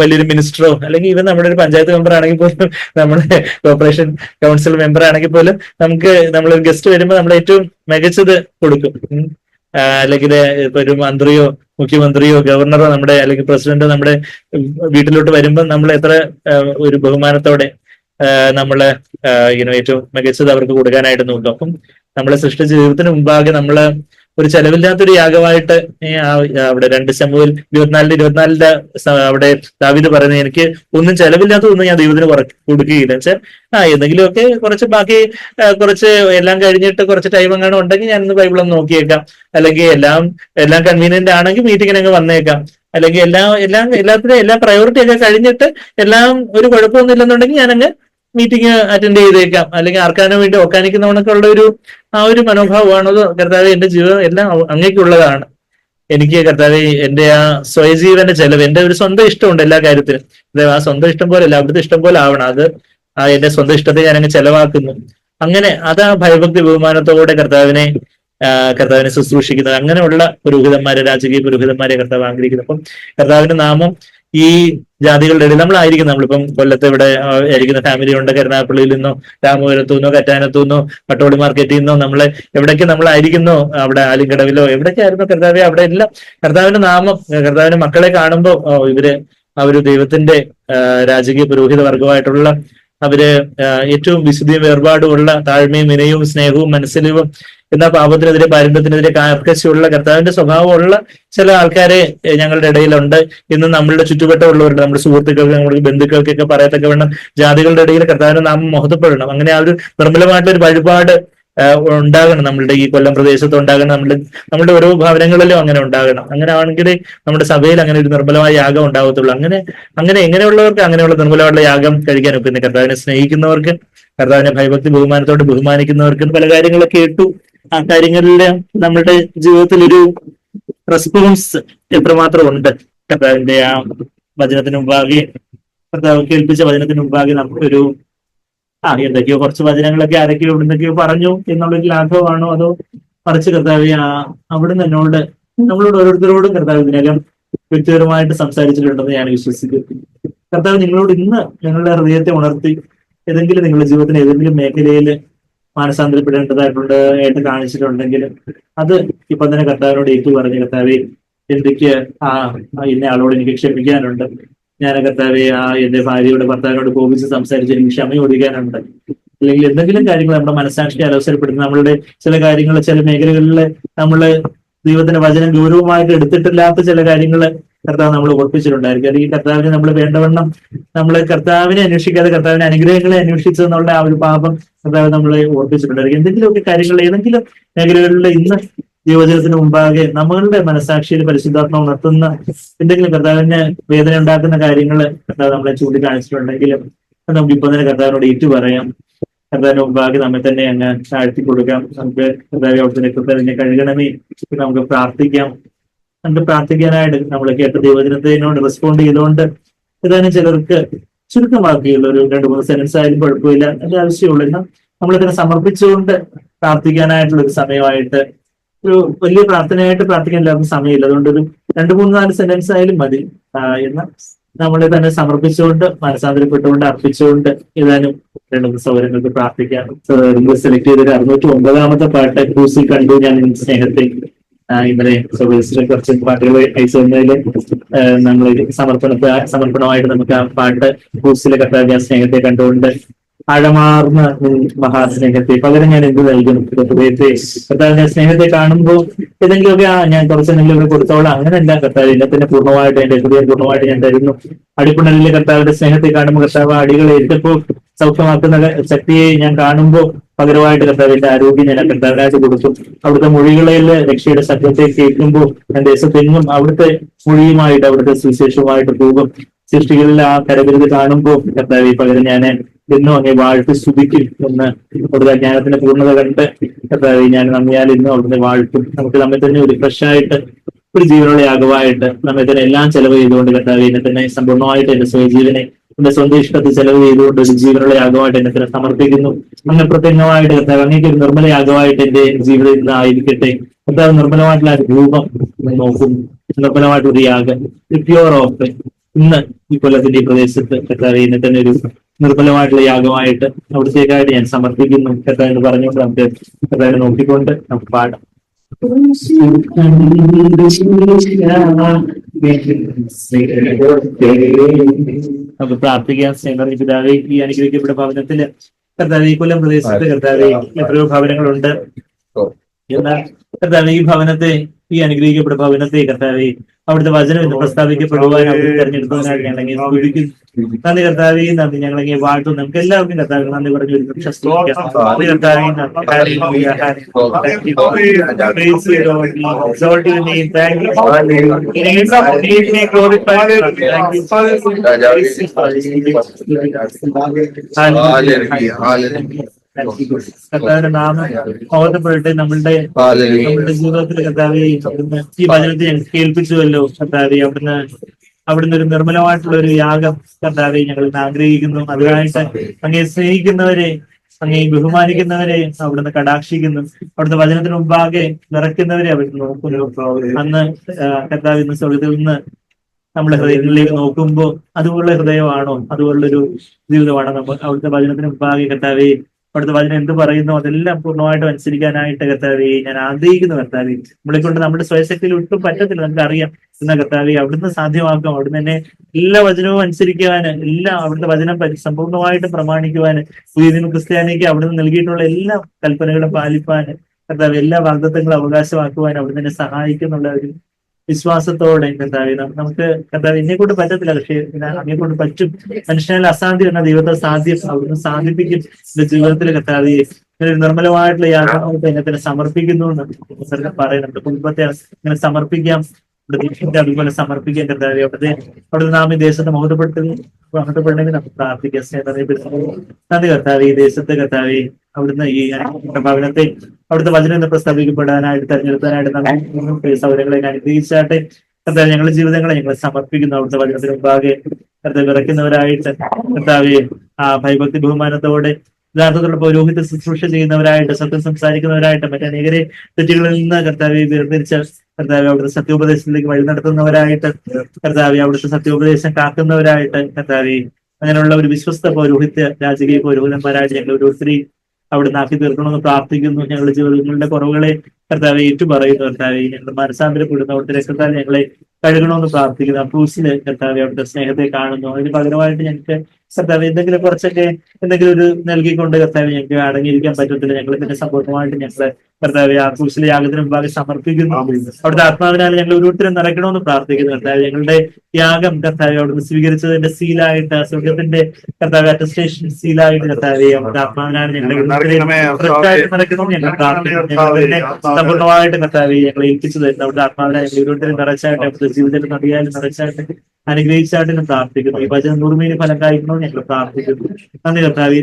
വലിയൊരു മിനിസ്റ്ററോ അല്ലെങ്കിൽ ഇവൻ നമ്മുടെ ഒരു പഞ്ചായത്ത് മെമ്പർ ആണെങ്കിൽ പോലും നമ്മുടെ കോർപ്പറേഷൻ കൗൺസിൽ മെമ്പർ ആണെങ്കിൽ പോലും നമുക്ക് നമ്മളൊരു ഗസ്റ്റ് വരുമ്പോൾ നമ്മൾ ഏറ്റവും മികച്ചത് കൊടുക്കും. അല്ലെങ്കിൽ ഇപ്പൊ ഒരു മന്ത്രിയോ മുഖ്യമന്ത്രിയോ ഗവർണറോ നമ്മുടെ അല്ലെങ്കിൽ പ്രസിഡന്റോ നമ്മുടെ വീട്ടിലോട്ട് വരുമ്പോൾ നമ്മൾ എത്ര ഒരു ബഹുമാനത്തോടെ നമ്മൾ ഇങ്ങനെ ഏറ്റവും മികച്ചത് അവർക്ക് കൊടുക്കാനായിട്ട് നോക്കും അപ്പം നമ്മളെ സൃഷ്ടിച്ച ജീവിതത്തിന് മുമ്പാകെ നമ്മൾ ഒരു ചെലവില്ലാത്തൊരു യാഗമായിട്ട് അവിടെ രണ്ട് ശമ്പുവിൽ ഇരുപത്തിനാലിന്റെ ഇരുപത്തിനാലിന്റെ അവിടെ ദാവിദ് പറയുന്നത് എനിക്ക് ഒന്നും ചെലവില്ലാത്തതൊന്നും ഞാൻ ദൈവത്തിന് കൊടുക്കുകയില്ല. വെച്ചാൽ ആ എന്തെങ്കിലുമൊക്കെ കുറച്ച് ബാക്കി കുറച്ച് എല്ലാം കഴിഞ്ഞിട്ട് കുറച്ച് ടൈം അങ്ങനെ ഉണ്ടെങ്കിൽ ഞാൻ ഇന്ന് ബൈബിൾ ഒന്ന് നോക്കിയേക്കാം. അല്ലെങ്കിൽ എല്ലാം എല്ലാം കൺവീനിയന്റ് ആണെങ്കിൽ അങ്ങ് വന്നേക്കാം. അല്ലെങ്കിൽ എല്ലാം എല്ലാം എല്ലാത്തിനും എല്ലാ പ്രയോറിറ്റി ഒക്കെ കഴിഞ്ഞിട്ട് എല്ലാം ഒരു കുഴപ്പമൊന്നും ഇല്ലെന്നുണ്ടെങ്കിൽ ഞാനങ്ങ് മീറ്റിംഗ് അറ്റൻഡ് ചെയ്തേക്കാം. അല്ലെങ്കിൽ ആർക്കാനും വേണ്ടി ഒക്കാനിക്കുന്നവണക്കുള്ള ഒരു ആ ഒരു മനോഭാവമാണ് അത് കർത്താവ് എന്റെ ജീവിതം എല്ലാം അങ്ങേക്കുള്ളതാണ്. എനിക്ക് കർത്താവ് എന്റെ ആ സ്വയജീവന്റെ ചെലവ് എന്റെ ഒരു സ്വന്തം ഇഷ്ടമുണ്ട് എല്ലാ കാര്യത്തിലും. അതായത് ആ സ്വന്തം ഇഷ്ടം പോലെ അല്ല അവിടുത്തെ ഇഷ്ടം പോലെ ആവണം. അത് ആ എന്റെ സ്വന്തം ഇഷ്ടത്തെ ഞാൻ അങ്ങ് ചെലവാക്കുന്നു. അങ്ങനെ അത് ആ ഭയഭക്തി ബഹുമാനത്തോടെ കർത്താവിനെ കർത്താവിനെ ശുശ്രൂഷിക്കുന്നത്. അങ്ങനെയുള്ള പുരോഹിതന്മാരെ രാജകീയ പുരോഹിതന്മാരെ കർത്താവ് ആഗ്രഹിക്കുന്നു. അപ്പം കർത്താവിന്റെ നാമം ഈ ജാതികളുടെ ഇടയിൽ നമ്മളായിരിക്കും. നമ്മളിപ്പം കൊല്ലത്ത് ഇവിടെ ആയിരിക്കുന്ന ഫാമിലി ഉണ്ട്. കരുനാഗപ്പള്ളിയിൽ നിന്നോ രാമപുരത്തു നിന്നോ കറ്റാനത്തു നിന്നോ പട്ടോളി മാർക്കറ്റിൽ നിന്നോ നമ്മളെ എവിടേക്ക് നമ്മളായിരിക്കുന്നോ അവിടെ ആലിങ്കടവിലോ എവിടേക്ക് ആയിരുന്നു കർത്താവെ? അവിടെ എല്ലാം കർത്താവിന്റെ നാമം കർത്താവിന്റെ മക്കളെ കാണുമ്പോൾ ഇവർ ഒരു ദൈവത്തിന്റെ രാജകീയ പുരോഹിത വർഗമായിട്ടുള്ള അവർ ഏറ്റവും വിശുദ്ധിയും വേർപാടുമുള്ള താഴ്മയും വിനയവും സ്നേഹവും മനസ്സിലും എന്നാ പാപത്തിനെതിരെ പാരമ്പര്യത്തിനെതിരെ കാർക്കശ്യമുള്ള കർത്താവിന്റെ സ്വഭാവമുള്ള ചില ആൾക്കാരെ ഞങ്ങളുടെ ഇടയിലുണ്ട്. ഇന്ന് നമ്മളുടെ ചുറ്റുവട്ടമുള്ളവരുണ്ട്. നമ്മുടെ സുഹൃത്തുക്കൾക്ക് നമ്മുടെ ബന്ധുക്കൾക്കൊക്കെ പറയത്തക്ക വേണം ജാതികളുടെ ഇടയിൽ കർത്താവിനെ നാം മഹത്വപ്പെടണം. അങ്ങനെ ആ ഒരു നിർമ്മലമായിട്ടുള്ള ഒരു വഴിപാട് ഉണ്ടാകണം നമ്മളുടെ ഈ കൊല്ലം പ്രദേശത്ത് ഉണ്ടാകണം. നമ്മുടെ നമ്മുടെ ഓരോ ഭവനങ്ങളിലും അങ്ങനെ ഉണ്ടാകണം. അങ്ങനെ ആണെങ്കിൽ നമ്മുടെ സഭയിൽ അങ്ങനെ ഒരു നിർമ്മലമായ യാഗം ഉണ്ടാകത്തുള്ളൂ അങ്ങനെ അങ്ങനെ എങ്ങനെയുള്ളവർക്ക് അങ്ങനെയുള്ള നിർമ്മലമായിട്ടുള്ള യാഗം കഴിക്കാൻ ഒക്കുന്ന. കർത്താവിനെ സ്നേഹിക്കുന്നവർക്ക് കർത്താവിനെ ഭയഭക്തി ബഹുമാനത്തോട് ബഹുമാനിക്കുന്നവർക്ക് പല കാര്യങ്ങളൊക്കെ ഇട്ടു ആ കാര്യങ്ങളിൽ നമ്മുടെ ജീവിതത്തിൽ ഒരു റെസ്പോൺസ് എത്രമാത്രം ഉണ്ട് കർത്താവിന്റെ ആ വചനത്തിന് മുമ്പാകെ കർത്താവ് കേൾപ്പിച്ച വചനത്തിന് മുമ്പാകെ നമുക്കൊരു ആ എന്തൊക്കെയോ കുറച്ച് വചനങ്ങളൊക്കെ ആരൊക്കെയോ എന്തൊക്കെയോ പറഞ്ഞു എന്നുള്ളൊരു ലാഘവമാണോ അതോ മറിച്ച് കർത്താവ് ആ അവിടുന്ന് എന്നോട് നമ്മളോട് ഓരോരുത്തരോടും കർത്താവ് ഇതിനകം വ്യക്തിപരമായിട്ട് സംസാരിച്ചിട്ടുണ്ടെന്ന് ഞാൻ വിശ്വസിക്കുന്നു. കർത്താവ് നിങ്ങളോട് ഇന്ന് ഞങ്ങളുടെ ഹൃദയത്തെ ഉണർത്തി ഏതെങ്കിലും നിങ്ങളുടെ ജീവിതത്തിന് ഏതെങ്കിലും മേഖലയിൽ മാനസാന്തരപ്പെടേണ്ടതായിട്ടുണ്ട് ആയിട്ട് കാണിച്ചിട്ടുണ്ടെങ്കിലും അത് ഇപ്പൊ തന്നെ കർത്താവിനോട് ഏറ്റു പറഞ്ഞു കർത്താവെ എനിക്ക് ആ ഇന്ന ആളോട് എനിക്ക് ക്ഷമിക്കാനുണ്ട്. ഞാൻ കർത്താവെ ആ എന്റെ ഭാര്യയോട് ഭർത്താവിനോട് കോപിച്ച് സംസാരിച്ച് എനിക്ക് ക്ഷമ ചോദിക്കാനുണ്ട് അല്ലെങ്കിൽ എന്തെങ്കിലും കാര്യങ്ങൾ നമ്മുടെ മനസ്സാക്ഷി അലവസരപ്പെടുന്നത് നമ്മളുടെ ചില കാര്യങ്ങൾ ചില മേഖലകളിൽ നമ്മൾ ദൈവത്തിന്റെ വചനം ഗൗരവമായിട്ട് എടുത്തിട്ടില്ലാത്ത ചില കാര്യങ്ങൾ കർത്താവ് നമ്മൾ ഓർപ്പിച്ചിട്ടുണ്ടായിരിക്കും അല്ലെങ്കിൽ കർത്താവിനെ നമ്മൾ വേണ്ടവണ്ണം നമ്മൾ കർത്താവിനെ അന്വേഷിക്കാതെ കർത്താവിനെ അനുഗ്രഹങ്ങളെ അന്വേഷിച്ചതെന്നുള്ള ആ ഒരു പാപം കർത്താവ് നമ്മളെ ഓർപ്പിച്ചിട്ടുണ്ടായിരിക്കും എന്തെങ്കിലുമൊക്കെ കാര്യങ്ങൾ ഏതെങ്കിലും മേഖലകളിൽ ഇന്ന് യുവജനത്തിന് മുമ്പാകെ നമ്മളുടെ മനസാക്ഷിയിൽ പരിശുദ്ധാത്മ ഉണർത്തുന്ന എന്തെങ്കിലും കർത്താവിന് വേദന ഉണ്ടാക്കുന്ന കാര്യങ്ങൾ കർത്താവ് നമ്മളെ ചൂണ്ടിക്കാണിച്ചിട്ടുണ്ടെങ്കിലും നമുക്ക് ഇപ്പൊ തന്നെ കർത്താവിനോട് ഏറ്റു പറയാം കർത്താവിന്റെ മുമ്പാകെ നമ്മെ തന്നെ അങ്ങ് താഴ്ത്തി കൊടുക്കാം. നമുക്ക് കർത്താവ് അവിടുത്തെ കർത്താവിനെ കഴുകണമേ. നമുക്ക് പ്രാർത്ഥിക്കാം. നമുക്ക് പ്രാർത്ഥിക്കാനായിട്ട് നമ്മൾ കേട്ട ദൈവജനത്തിനോട് റെസ്പോണ്ട് ചെയ്തുകൊണ്ട് ഏതാനും ചിലർക്ക് ചുരുക്കമാക്കിയുള്ള ഒരു രണ്ട് മൂന്ന് സെൻസ് ആയാലും കുഴപ്പമില്ല. അതിന്റെ ആവശ്യമുള്ളൂ. എന്നാൽ നമ്മളിതിനെ സമർപ്പിച്ചുകൊണ്ട് പ്രാർത്ഥിക്കാനായിട്ടുള്ള ഒരു സമയമായിട്ട് ഒരു വലിയ പ്രാർത്ഥനയായിട്ട് പ്രാർത്ഥിക്കാൻ എല്ലാവർക്കും സമയമില്ല. അതുകൊണ്ട് ഒരു രണ്ട് മൂന്ന് നാല് സെന്റൻസ് ആയാലും മതി. എന്ന് നമ്മൾ തന്നെ സമർപ്പിച്ചുകൊണ്ട് മനസ്സാന്തരപ്പെട്ടുകൊണ്ട് അർപ്പിച്ചുകൊണ്ട് ഏതാനും രണ്ട് സൗകര്യങ്ങൾക്ക് പ്രാർത്ഥിക്കാം. സെലക്ട് ചെയ്തൊരു അറുന്നൂറ്റി ഒമ്പതാമത്തെ പാട്ട് ക്രൂസിൽ കണ്ടു. ഞാൻ സ്നേഹത്തെ ഇന്നലെ കുറച്ച് പാട്ടുകൾ അയച്ചു തന്നതിൽ നമ്മൾ സമർപ്പണ സമർപ്പണമായിട്ട് നമുക്ക് ആ പാട്ട് ക്രൂസിലെ കട്ടാതെ ആ സ്നേഹത്തെ കണ്ടുകൊണ്ട് ആഴമാർന്ന മഹാസ്നേഹത്തെ പകരം ഞാൻ എന്ത് നൽകും ഹൃദയത്തെ കർത്താവിന്റെ സ്നേഹത്തെ കാണുമ്പോൾ ഏതെങ്കിലുമൊക്കെ ആ ഞാൻ കുറച്ചെന്തെങ്കിലുമൊക്കെ കൊടുത്തോളാം. അങ്ങനെയല്ല കർത്താവ് എന്നെ പൂർണമായിട്ട് എന്റെ ഹൃദയം പൂർണമായിട്ട് ഞാൻ തരുന്നു. അടിപ്പുണലിലെ കർത്താവിന്റെ സ്നേഹത്തെ കാണുമ്പോൾ കർത്താവ് അടികളെ എടുത്തപ്പോൾ സൗഖ്യമാക്കുന്ന ശക്തിയെ ഞാൻ കാണുമ്പോൾ പകരമായിട്ട് കർത്താവിന്റെ ആരോഗ്യം ഞാൻ ആ കർത്താവിനായിട്ട് കൊടുക്കും അവിടുത്തെ മൊഴികളിൽ രക്ഷയുടെ സത്യത്തെ കേൾക്കുമ്പോൾ ദേശത്തെങ്ങും അവിടുത്തെ മൊഴിയുമായിട്ട് അവിടുത്തെ സുവിശേഷവുമായിട്ട് പോകും. സൃഷ്ടികളിൽ ആ കരകരുത് കാണുമ്പോൾ കർത്താവ് പകരം ഞാൻ എന്നും അങ്ങേ വാഴ്ത്തി സ്തുതിക്കും എന്ന് അവിടുത്തെ ജ്ഞാനത്തിന്റെ പൂർണത കണ്ട് കർത്താവ് ഞാൻ നന്ദിയാൽ ഇന്നും അവിടുത്തെ വാഴ്ത്തും. നമുക്ക് നമ്മെ തന്നെ ഒരു ഫ്രഷായിട്ട് ഒരു ജീവനുള്ള യാഗമായിട്ട് നമ്മെ തന്നെ എല്ലാം ചെലവ് ചെയ്തുകൊണ്ട് കർത്താവ് എന്നെ തന്നെ സമ്പൂർണമായിട്ട് എന്റെ സ്വയജീവനെ എന്റെ സ്വന്തം ഇഷ്ടത്തിൽ ചെലവ് ചെയ്തുകൊണ്ട് ഒരു ജീവനുള്ള യാഗമായിട്ട് എന്നെ സമർപ്പിക്കുന്നു. അങ്ങനെ പ്രത്യേകമായിട്ട് അങ്ങേക്ക് ഒരു നിർമ്മല യാഗമായിട്ട് എന്റെ ജീവിതത്തിൽ ആയിരിക്കട്ടെ കർത്താവ് നിർമ്മലമായിട്ടുള്ള രൂപം നോക്കും നിർമ്മലമായിട്ടുള്ള ഒരു യാഗം. പ്യൂർ ഓഫ് ഇന്ന് ഈ കൊല്ലത്തിന്റെ ഈ പ്രദേശത്ത് കർത്താവ് എന്നെ തന്നെ ഒരു നിർമ്മലമായിട്ടുള്ള യാഗമായിട്ട് അവിടത്തേക്കായിട്ട് ഞാൻ സമർപ്പിക്കുന്നു. കർത്താവിന് പറഞ്ഞുകൊണ്ട് നമുക്ക് കർത്താവിനെ നോക്കിക്കൊണ്ട് നമുക്ക് പാടാം. നമുക്ക് പ്രാർത്ഥിക്കാൻ സ്നേഹം പിതാവെ ഈ അനുഗ്രഹിക്കപ്പെട്ട ഭവനത്തിൽ കർത്താവെ കൊല്ലം പ്രദേശത്ത് കർത്താവെ എത്രയോ ഭവനങ്ങളുണ്ട്. എന്നാൽ കർത്താവെ ഈ ഭവനത്തെ ഈ അനുഗ്രഹിക്കപ്പെട്ട ഭവനത്തെ കർത്താവെ അവിടുത്തെ വചനം എന്ന് പ്രസ്താവിക്കപ്പെടുവാൻ അവർ തെരഞ്ഞെടുത്തതിനായിട്ട് സ്തുതിക്കുന്നു. നന്ദി കർത്താവി നന്ദി. ഞങ്ങളെ വാഴ്ത്തു നമുക്ക് എല്ലാവർക്കും കർത്താവ് നന്ദി പറഞ്ഞു ഒരു നിമിഷം. നന്ദി കർത്താവേ. കർത്താവിന്റെ നാമം മഹത്വപ്പെടട്ടെ നമ്മളുടെ നമ്മുടെ ജീവിതത്തിൽ കർത്താവെ ഈ വചനത്തെ ഞങ്ങൾ കേൾപ്പിച്ചുവല്ലോ. കർത്താവെ അവിടുന്ന് അവിടുന്ന് ഒരു നിർമ്മലമായിട്ടുള്ള ഒരു യാഗം കർത്താവെ ഞങ്ങൾ ആഗ്രഹിക്കുന്നു. അതിനായിട്ട് അങ്ങനെ സ്നേഹിക്കുന്നവരെ അങ്ങനെ ബഹുമാനിക്കുന്നവരെ അവിടുന്ന് കടാക്ഷിക്കുന്നു. അവിടുത്തെ വചനത്തിന് മുമ്പാകെ നിറയ്ക്കുന്നവരെ അവിടുന്ന് നോക്കുന്നു. അന്ന് കർത്താവ് ഇന്ന് സ്വർഗത്തിൽ നിന്ന് നമ്മുടെ ഹൃദയങ്ങളിലേക്ക് നോക്കുമ്പോൾ അതുപോലുള്ള ഹൃദയമാണോ? അതുപോലുള്ളൊരു ജീവിതമാണോ? നമ്മൾ അവിടുത്തെ വചനത്തിന് മുമ്പാകെ കർത്താവെ അവിടുത്തെ വചനം എന്ത് പറയുന്നു അതെല്ലാം പൂർണമായിട്ടും അനുസരിക്കാനായിട്ട് കർത്താവെ ഞാൻ ആഗ്രഹിക്കുന്നു കർത്താവെ. നമ്മളെ കൊണ്ട് നമ്മുടെ സ്വയശക്തിയിൽ ഒട്ടും പറ്റത്തില്ല നമുക്ക് അറിയാം എന്ന കർത്താവെ അവിടുന്ന് സാധ്യമാക്കാം. അവിടുന്ന് തന്നെ എല്ലാ വചനവും അനുസരിക്കുവാന് എല്ലാ അവിടുത്തെ വചനം സമ്പൂർണമായിട്ട് പ്രമാണിക്കുവാന് പുതിയ ക്രിസ്ത്യാനിക്ക് അവിടുന്ന് നൽകിയിട്ടുള്ള എല്ലാ കൽപ്പനകളും പാലിപ്പാന് കർത്താവ് എല്ലാ വാഗ്ദത്തങ്ങളും അവകാശമാക്കുവാൻ അവിടുന്ന് തന്നെ സഹായിക്കുന്നുള്ള ഒരു വിശ്വാസത്തോടെ കർത്താവ് നമുക്ക് കർത്താവ് എന്നെ കൊണ്ട് പറ്റത്തില്ല. പക്ഷേ അങ്ങെ കൊണ്ട് പറ്റും. മനുഷ്യനെ അസാധ്യം എന്ന ദൈവത്തെ സാധ്യം അവിടുന്ന് സാധിപ്പിക്കും. എന്റെ ജീവിതത്തിൽ ഒരു നിർമ്മലമായിട്ടുള്ള യാഥാർത്ഥ്യത്തെ എന്നെ തന്നെ സമർപ്പിക്കുന്നു എന്ന് പറയുന്നുണ്ട്. കുടുംബത്തെ സമർപ്പിക്കാം. ദൈവത്തിന്റെ അതുപോലെ സമർപ്പിക്കാൻ കർത്താവെ അവിടുത്തെ അവിടുത്തെ നാം ഈ ദേശത്തെ മോഹപ്പെടുത്തുകയും നമുക്ക് പ്രാർത്ഥിക്കാം. സ്നേഹത്തെ നന്ദി കർത്താവ് ഈ ദേശത്തെ കർത്താവെ അവിടുന്ന് ഈ ഭവനത്തെ അവിടുത്തെ വചനം പ്രസ്താവിക്കപ്പെടാനായിട്ട് തെരഞ്ഞെടുക്കാനായിട്ട് നമുക്ക് സൗകര്യങ്ങളെ അനുഗ്രഹിച്ചാട്ടെ. കർത്താവ് ഞങ്ങളുടെ ജീവിതങ്ങളെ ഞങ്ങൾ സമർപ്പിക്കുന്നു അവിടുത്തെ വചനത്തിന് മുമ്പാകെ. കർത്താവ് വിറയ്ക്കുന്നവരായിട്ട് കർത്താവ് ആ ഭയഭക്തി ബഹുമാനത്തോടെ യഥാർത്ഥത്തിലുള്ള പൗരോഹിത്യ ശുശ്രൂഷ ചെയ്യുന്നവരായിട്ട് സത്യം സംസാരിക്കുന്നവരായിട്ട് മറ്റനേകരെ തെറ്റുകളിൽ നിന്ന് കർത്താവ് വേർതിരിച്ച കർത്താവ് അവിടുത്തെ സത്യോപദേശത്തിലേക്ക് വഴി നടത്തുന്നവരായിട്ട് കർത്താവ് അവിടുത്തെ സത്യോപദേശം കാക്കുന്നവരായിട്ട് കർത്താവി അങ്ങനെയുള്ള ഒരു വിശ്വസ്ത പൗരോഹിത്യ രാജകീയ പൗരോഹിതന്മാരായിട്ട് ഞങ്ങൾ ഓരോരുത്തരെയും അവിടെ നാക്കി തീർക്കണമെന്ന് പ്രാർത്ഥിക്കുന്നു. ഞങ്ങളുടെ ജീവിതങ്ങളുടെ കുറവുകളെ കർത്താവെ ഏറ്റുപറയുന്നു കർത്താവെ. ഞങ്ങൾ മനസ്സാന്തരപ്പെടുന്നു അവിടുത്തെ രക്തത്താൽ ഞങ്ങളെ കഴുകണമെന്ന് പ്രാർത്ഥിക്കുന്നു. ക്രൂസിൽ കർത്താവ് അവിടുത്തെ സ്നേഹത്തെ കാണുന്നു. അതിന് പകരമായിട്ട് ഞങ്ങൾക്ക് കർത്താവ് എന്തെങ്കിലും കുറച്ചൊക്കെ എന്തെങ്കിലും ഒരു നൽകിക്കൊണ്ട് കർത്താവ് ഞങ്ങൾക്ക് അടങ്ങിയിരിക്കാൻ പറ്റത്തില്ല. ഞങ്ങൾ ഇതിന്റെ സമ്പൂർണമായിട്ട് ഞങ്ങൾ കർത്താവ് ആ ക്രൂസിലെ യാഗത്തിന് മുമ്പാകെ സമർപ്പിക്കുന്നു. അവിടുത്തെ ആത്മാവിനാൽ ഞങ്ങൾ ഓരോരുത്തരും നിറയ്ക്കണമെന്ന് പ്രാർത്ഥിക്കുന്നു കർത്താവ്. ഞങ്ങളുടെ യാഗം കർത്താവ് അവിടുന്ന് സ്വീകരിച്ചതിന്റെ സീലായിട്ട് സ്വർഗത്തിന്റെ കർത്താവ് അറ്റസ്റ്റേഷൻ സീലായിട്ട് കർത്താവ് അവിടുത്തെ ആത്മാവിനാൽ നിറയ്ക്കണമെന്ന് ഞങ്ങൾ പ്രാർത്ഥിക്കുന്നു. ഞങ്ങൾ ഇതിനെ സമ്പൂർണമായിട്ട് കർത്താവ് ഞങ്ങളെ ഏൽപ്പിച്ചു തരുന്ന അവരുടെ ആത്മാവിനെ ഞങ്ങൾ നിറച്ചായിട്ട് അവിടുത്തെ ജീവിതത്തിൽ നദിയാലും നിറച്ചായിട്ട് അനുഗ്രഹിച്ചായിട്ട് ഞാൻ പ്രാർത്ഥിക്കുന്നു. ഈ ഭജന നൂറുമേനി ഫലം കായ്ക്കണമെന്ന് ഞങ്ങൾ പ്രാർത്ഥിക്കുന്നു. നന്ദി കർത്താവ്